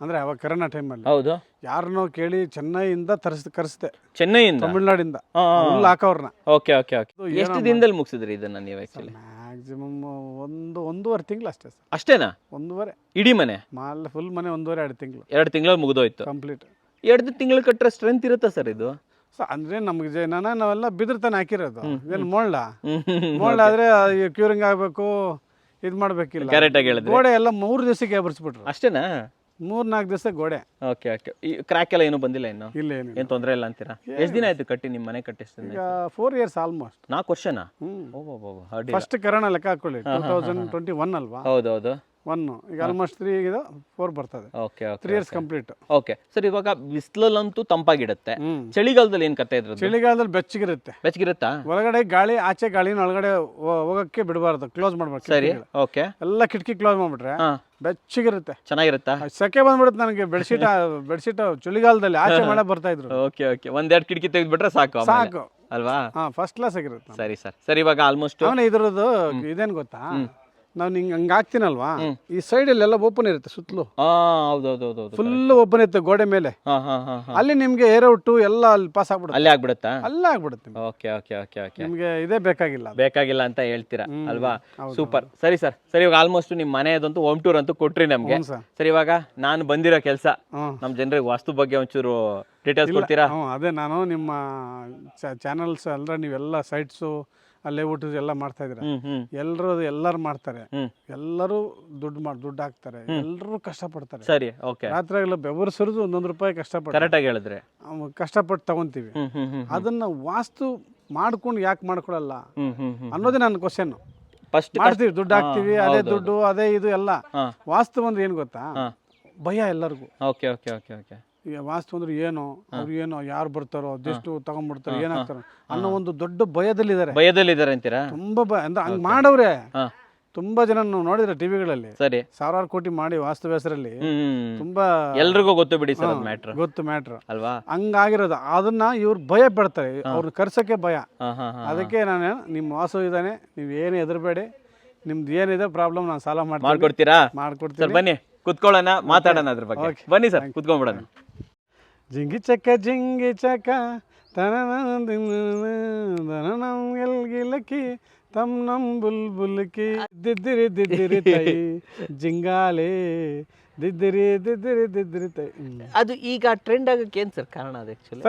ಅಂದರೆ ಅವಾಗ ಕರೋನಾ ಟೈಮಲ್ಲಿ ಹೌದು. ಯಾರನ್ನೋ ಕೇಳಿ ಚೆನ್ನೈಯಿಂದ ತರಿಸ್ ಕರೆಸ್ದೆ. ಚೆನ್ನೈಯಿಂದ? ತಮಿಳ್ನಾಡಿಂದ. ಹುಲ್ಲು ಹಾಕೋರ್ನ ಓಕೆ ಓಕೆ ಓಕೆ ಎಷ್ಟು ದಿನದಲ್ಲಿ ಮುಗಿಸಿದ್ರಿ ಇದನ್ನ ನೀವು ಆ್ಯಕ್ಚುಲಿ ಮ್ಯಾಕ್ಸಿಮಮ್ ಒಂದು ಒಂದೂವರೆ ತಿಂಗಳು ಅಷ್ಟೇ ಸರ್. ಅಷ್ಟೇನಾ? ಒಂದೂವರೆ. ಇಡೀ ಮನೆ? ಮಾಲ್ ಫುಲ್ ಮನೆ ಒಂದೂವರೆ ಎರಡು ತಿಂಗಳು. ಎರಡು ತಿಂಗಳು ಮುಗಿದೋಯ್ತು. ಕಂಪ್ಲೀಟ್ ಎರಡು ತಿಂಗಳು ಕಟ್ಟರೆ ಸ್ಟ್ರೆಂತ್ ಇರುತ್ತಾ ಸರ್ ಇದು? ಸೊ ಅಂದ್ರೆ ನಮಗೆ ಜನ ನಾವೆಲ್ಲ ಬಿದಿರ್ತಾನೆ ಹಾಕಿರೋದು. ಏನು ಮೋಳ್ಳ ಮೊಳ್ಳ ಹ್ಮ್ ಹ್ಮ್. ಆದರೆ ಕ್ಯೂರಿಂಗ್ ಆಗಬೇಕು ಇದು ಮಾಡಬೇಕಿಲ್ಲ. ಕ್ಯಾರೆಟ್ ಆಗಿ ಹೇಳಿದ್ರಿ. ಗೋಡೆ ಎಲ್ಲ ಮೂರು ದಿವಸಕ್ಕೆ ಬರ್ಸ್ಬಿಟ್ರು ಅಷ್ಟೇನಾ? ಮೂರ್ ನಾಲ್ಕು ದಿವಸ ಗೋಡೆ. ಓಕೆ ಓಕೆ ಈ ಕ್ರ್ಯಾಕ್ ಎಲ್ಲ ಏನು ಬಂದಿಲ್ಲ ಇನ್ನು? ಇಲ್ಲ ಏನಿಲ್ಲ ಏನು ತೊಂದರೆ ಇಲ್ಲ ಅಂತೀರಾ? ಎಷ್ಟು ದಿನ ಆಯ್ತು ಕಟ್ಟಿ ನಿಮ್ಮ ಮನೆ ಕಟ್ಟಿಸ್ತೀನಿ ಈಗ ಫೋರ್ ಇಯರ್ಸ್ ಆಲ್ಮೋಸ್ಟ್ ನಾಲ್ಕು ವರ್ಷನಾ? ಅಡ್ಡಿ ಫಸ್ಟ್ ಕರೋನಾ ಲೆಕ್ಕ ಹಾಕೊಳ್ಳಿ ಟೂ ತೌಸಂಡ್ ಟ್ವೆಂಟಿ ಒನ್ ಅಲ್ವಾ? ಹೌದು ಹೌದು ಒನ್ ಈಗ ಆಲ್ಮೋಸ್ಟ್ ತ್ರೀ ಇದು ಫೋರ್ ಬರ್ತದೆ. Okay three years complete okay sir ಇವಾಗ ಬಿಸಿಲಲ್ಲಂತೂ ತಂಪಾಗಿಡುತ್ತೆ ಚಳಿಗಾಲದಲ್ಲಿ ಏನ್ ಕತೆ ಇದ್ರೆ ಚಳಿಗಾಲದಲ್ಲಿ ಬೆಚ್ಚಗಿರುತ್ತೆ. ಬೆಚ್ಚಗಿರುತ್ತಾ? ಒಳಗಡೆ ಗಾಳಿ ಆಚೆ ಗಾಳಿನ ಒಳಗಡೆ ಹೋಗಕ್ಕೆ ಬಿಡಬಾರ್ದು. ಕ್ಲೋಸ್ ಮಾಡ್ಬೇಕು ಸರಿ ಓಕೆ ಎಲ್ಲ ಕಿಟಕಿ ಕ್ಲೋಸ್ ಮಾಡ್ಬಿಟ್ರೆ ಬೆಚ್ಚಗಿರುತ್ತೆ. ಚೆನ್ನಾಗಿರುತ್ತಾ? ಸೆಕೆ ಬಂದ್ಬಿಡುತ್ತೆ ನನಗೆ ಬೆಡ್ಶೀಟ್ ಬೆಡ್ಶೀಟ್ ಚಳಿಗಾಲದಲ್ಲಿ ಆಚೆ ಮಳೆ ಬರ್ತಾ ಇದ್ರು. ಓಕೆ ಓಕೆ ಒಂದೆರಡು ಕಿಟಕಿ ತೆಗೆದ್ಬಿಟ್ರೆ ಸಾಕು ಸಾಕು. ಅಲ್ವಾ? ಹಾ ಫಸ್ಟ್ ಕ್ಲಾಸ್ ಆಗಿರುತ್ತೆ. ಸರಿ ಸರ್. ಸರ್ ಇವಾಗ ಆಲ್ಮೋಸ್ಟ್ ಆಮೇಲೆ ಇದ್ರದ್ದು ಇದೇನು ಗೊತ್ತಾ? ನಾವು ಹಿಂಗೆ ಹಂಗೆ ಹಾಕ್ತೀನಲ್ವಾ? ಈ ಸೈಡಲ್ಲಿ ಎಲ್ಲ ಓಪನ್ ಇರುತ್ತೆ ಸುತ್ತಲೂ. ಹೌದು ಹೌದು ಹೌದು ಹೌದು ಫುಲ್ ಓಪನ್ ಇರುತ್ತೆ ಗೋಡೆ ಮೇಲೆ. ಹಾ ಹಾ ಹಾ ಹಾ. ಅಲ್ಲಿ ನಿಮ್ಗೆ ಏರ್ ಔಟು ಎಲ್ಲ ಅಲ್ಲಿ ಪಾಸ್ ಆಗ್ಬಿಡುತ್ತೆ. ಅಲ್ಲೇ ಆಗ್ಬಿಡುತ್ತಾ? ಅಲ್ಲೇ ಆಗ್ಬಿಡುತ್ತೆ. ಓಕೆ ಓಕೆ ಓಕೆ ಓಕೆ ನಿಮಗೆ ಇದೇ ಬೇಕಾಗಿಲ್ಲ ಬೇಕಾಗಿಲ್ಲ ಅಂತ ಹೇಳ್ತೀರಾ? ಅಲ್ವಾ? ಸೂಪರ್ ಸರಿ ಸರ್ ಸರಿ ಇವಾಗ ಆಲ್ಮೋಸ್ಟ್ ನಿಮ್ಮ ಮನೆಯದಂತೂ ಹೋಮ್ ಟೂರ್ ಅಂತೂ ಕೊಟ್ರಿ ನಮಗೆ. ಸರ್ ಇವಾಗ ನಾನು ಬಂದಿರೋ ಕೆಲಸ. ನಮ್ ನಮ್ಮ ಜನರಿಗೆ ವಾಸ್ತು ಬಗ್ಗೆ ಒಂಚೂರು ಡೀಟೇಲ್ಸ್ ಕೊಡ್ತೀರಾ? ಅದೇ ನಾನು ನಿಮ್ಮ ಚಾನಲ್ಸ್ ಅಂದ್ರೆ ನೀವೆಲ್ಲ ಸೈಟ್ಸು ಅಲ್ಲೇ ಊಟ ಎಲ್ಲ ಮಾಡ್ತಾ ಇದ್ರೆ ಎಲ್ಲರೂ ಎಲ್ಲರೂ ಮಾಡ್ತಾರೆ. ಎಲ್ಲರೂ ದುಡ್ಡು ಮಾಡಿ ದುಡ್ಡು ಹಾಕ್ತಾರೆ. ಎಲ್ಲರೂ ಕಷ್ಟಪಡ್ತಾರೆ. ಸರಿ ಓಕೆ. ರಾತ್ರಿಗೆಲ್ಲ ಬೆವರು ಸುರಿದು ಒಂದೊಂದು ರೂಪಾಯಿ ಕಷ್ಟಪಟ್ಟು ಕರೆಕ್ಟಾಗಿ ಹೇಳಿದ್ರೆ. ಕಷ್ಟಪಟ್ಟು ತಗೊಂತೀವಿ. ಅದನ್ನ ವಾಸ್ತು ಮಾಡ್ಕೊಂಡು ಯಾಕೆ ಮಾಡ್ಕೊಳಲ್ಲ? ಅನ್ನೋದೇ ನನ್ನ ಕ್ವಶನ್ ಫಸ್ಟ್ ಮಾಡ್ತೀವಿ ದುಡ್ಡು ಹಾಕ್ತೀವಿ ಅದೇ ದುಡ್ಡು ಅದೇ ಇದು ಎಲ್ಲ. ವಾಸ್ತು ಅಂದ್ರೆ ಏನು ಗೊತ್ತಾ? ಭಯ ಎಲ್ಲರಿಗೂ. Okay okay okay okay. ಈಗ ವಾಸ್ತು ಅಂದ್ರೆ ಏನು? ಅವ್ರು ಏನೋ ಯಾರು ಬರ್ತಾರೋ ಅದೆಷ್ಟು ತಗೊಂಡ್ಬಿಡ್ತಾರೋ ಏನಾಗ್ತಾರೋ. ಅನ್ನೋ ಒಂದು ದೊಡ್ಡ ಭಯದಲ್ಲಿದ್ದಾರೆ. ಭಯದಲ್ಲಿದ್ದಾರೆ ಅಂತೀರಾ? ತುಂಬಾ ಭಯ. ಅಂದ್ರೆ ಹಂಗ್ ಮಾಡವ್ರೆ. ತುಂಬಾ ಜನ ನಾವು ನೋಡಿದ್ರೆ ಟಿವಿಗಳಲ್ಲಿ ಸರಿ. ಸಾವಿರಾರು ಕೋಟಿ ಮಾಡಿ ವಾಸ್ತು ಹೆಸರಲ್ಲಿ ತುಂಬಾ ಎಲ್ರಿಗೂ ಗೊತ್ತು ಬಿಡಿ ಸರ್ ಮ್ಯಾಟ್ರ್. ಗೊತ್ತು ಮ್ಯಾಟ್ರ್. ಅಲ್ವಾ? ಹಂಗಾಗಿರೋದು. ಅದನ್ನ ಇವ್ರು ಭಯ ಪಡ್ತಾರೆ. ಅವ್ರನ್ನ ಕರ್ಸಕ್ಕೆ ಭಯ. ಅದಕ್ಕೆ ನಾನು ನಿಮ್ ವಾಸು ಇದ್ದಾನೆ ನೀವು ಏನು ಹೆದರ್ಬೇಡಿ. ನಿಮ್ದು ಏನಿದೆ ಪ್ರಾಬ್ಲಮ್ ನಾನು ಸಾಲ ಮಾಡ್ತೀನಿ. ಮಾಡ್ಕೊಡ್ತೀರಾ? ಮಾಡ್ಕೊಡ್ತೀನಿ. ಬನ್ನಿ. ಕುತ್ಕೊಳ್ಳೋಣ ಮಾತಾಡೋಣ ಅದ್ರ ಬಗ್ಗೆ. ಬನ್ನಿ ಸರ್ ಕುತ್ಕೊಂಡ್ಬಿಡೋಣ. ಜಿಂಗಿ ಚಕ್ಕ ಜಿಂಗಿ ಚಕ ತನನಂ ಗಿಲಕಿ ತಮ್ ನಮ್ ಬುಲ್ ಬುಲ್ಕಿ ದಿದ್ದಿರಿ ದಿದ್ದಿರಿ ತೈ ಜಿಂಗಾಲೆ ದಿದ್ದಿರಿ ದಿದ್ದಿರಿ ದಿದ್ದಿರಿ ತೈ ಅದು ಈಗ ಟ್ರೆಂಡ್ ಆಗಕ್ಕೆ ಏನು ಸರ್ ಕಾರಣ ಅದು ಆಕ್ಚುಲಿ ಸರ್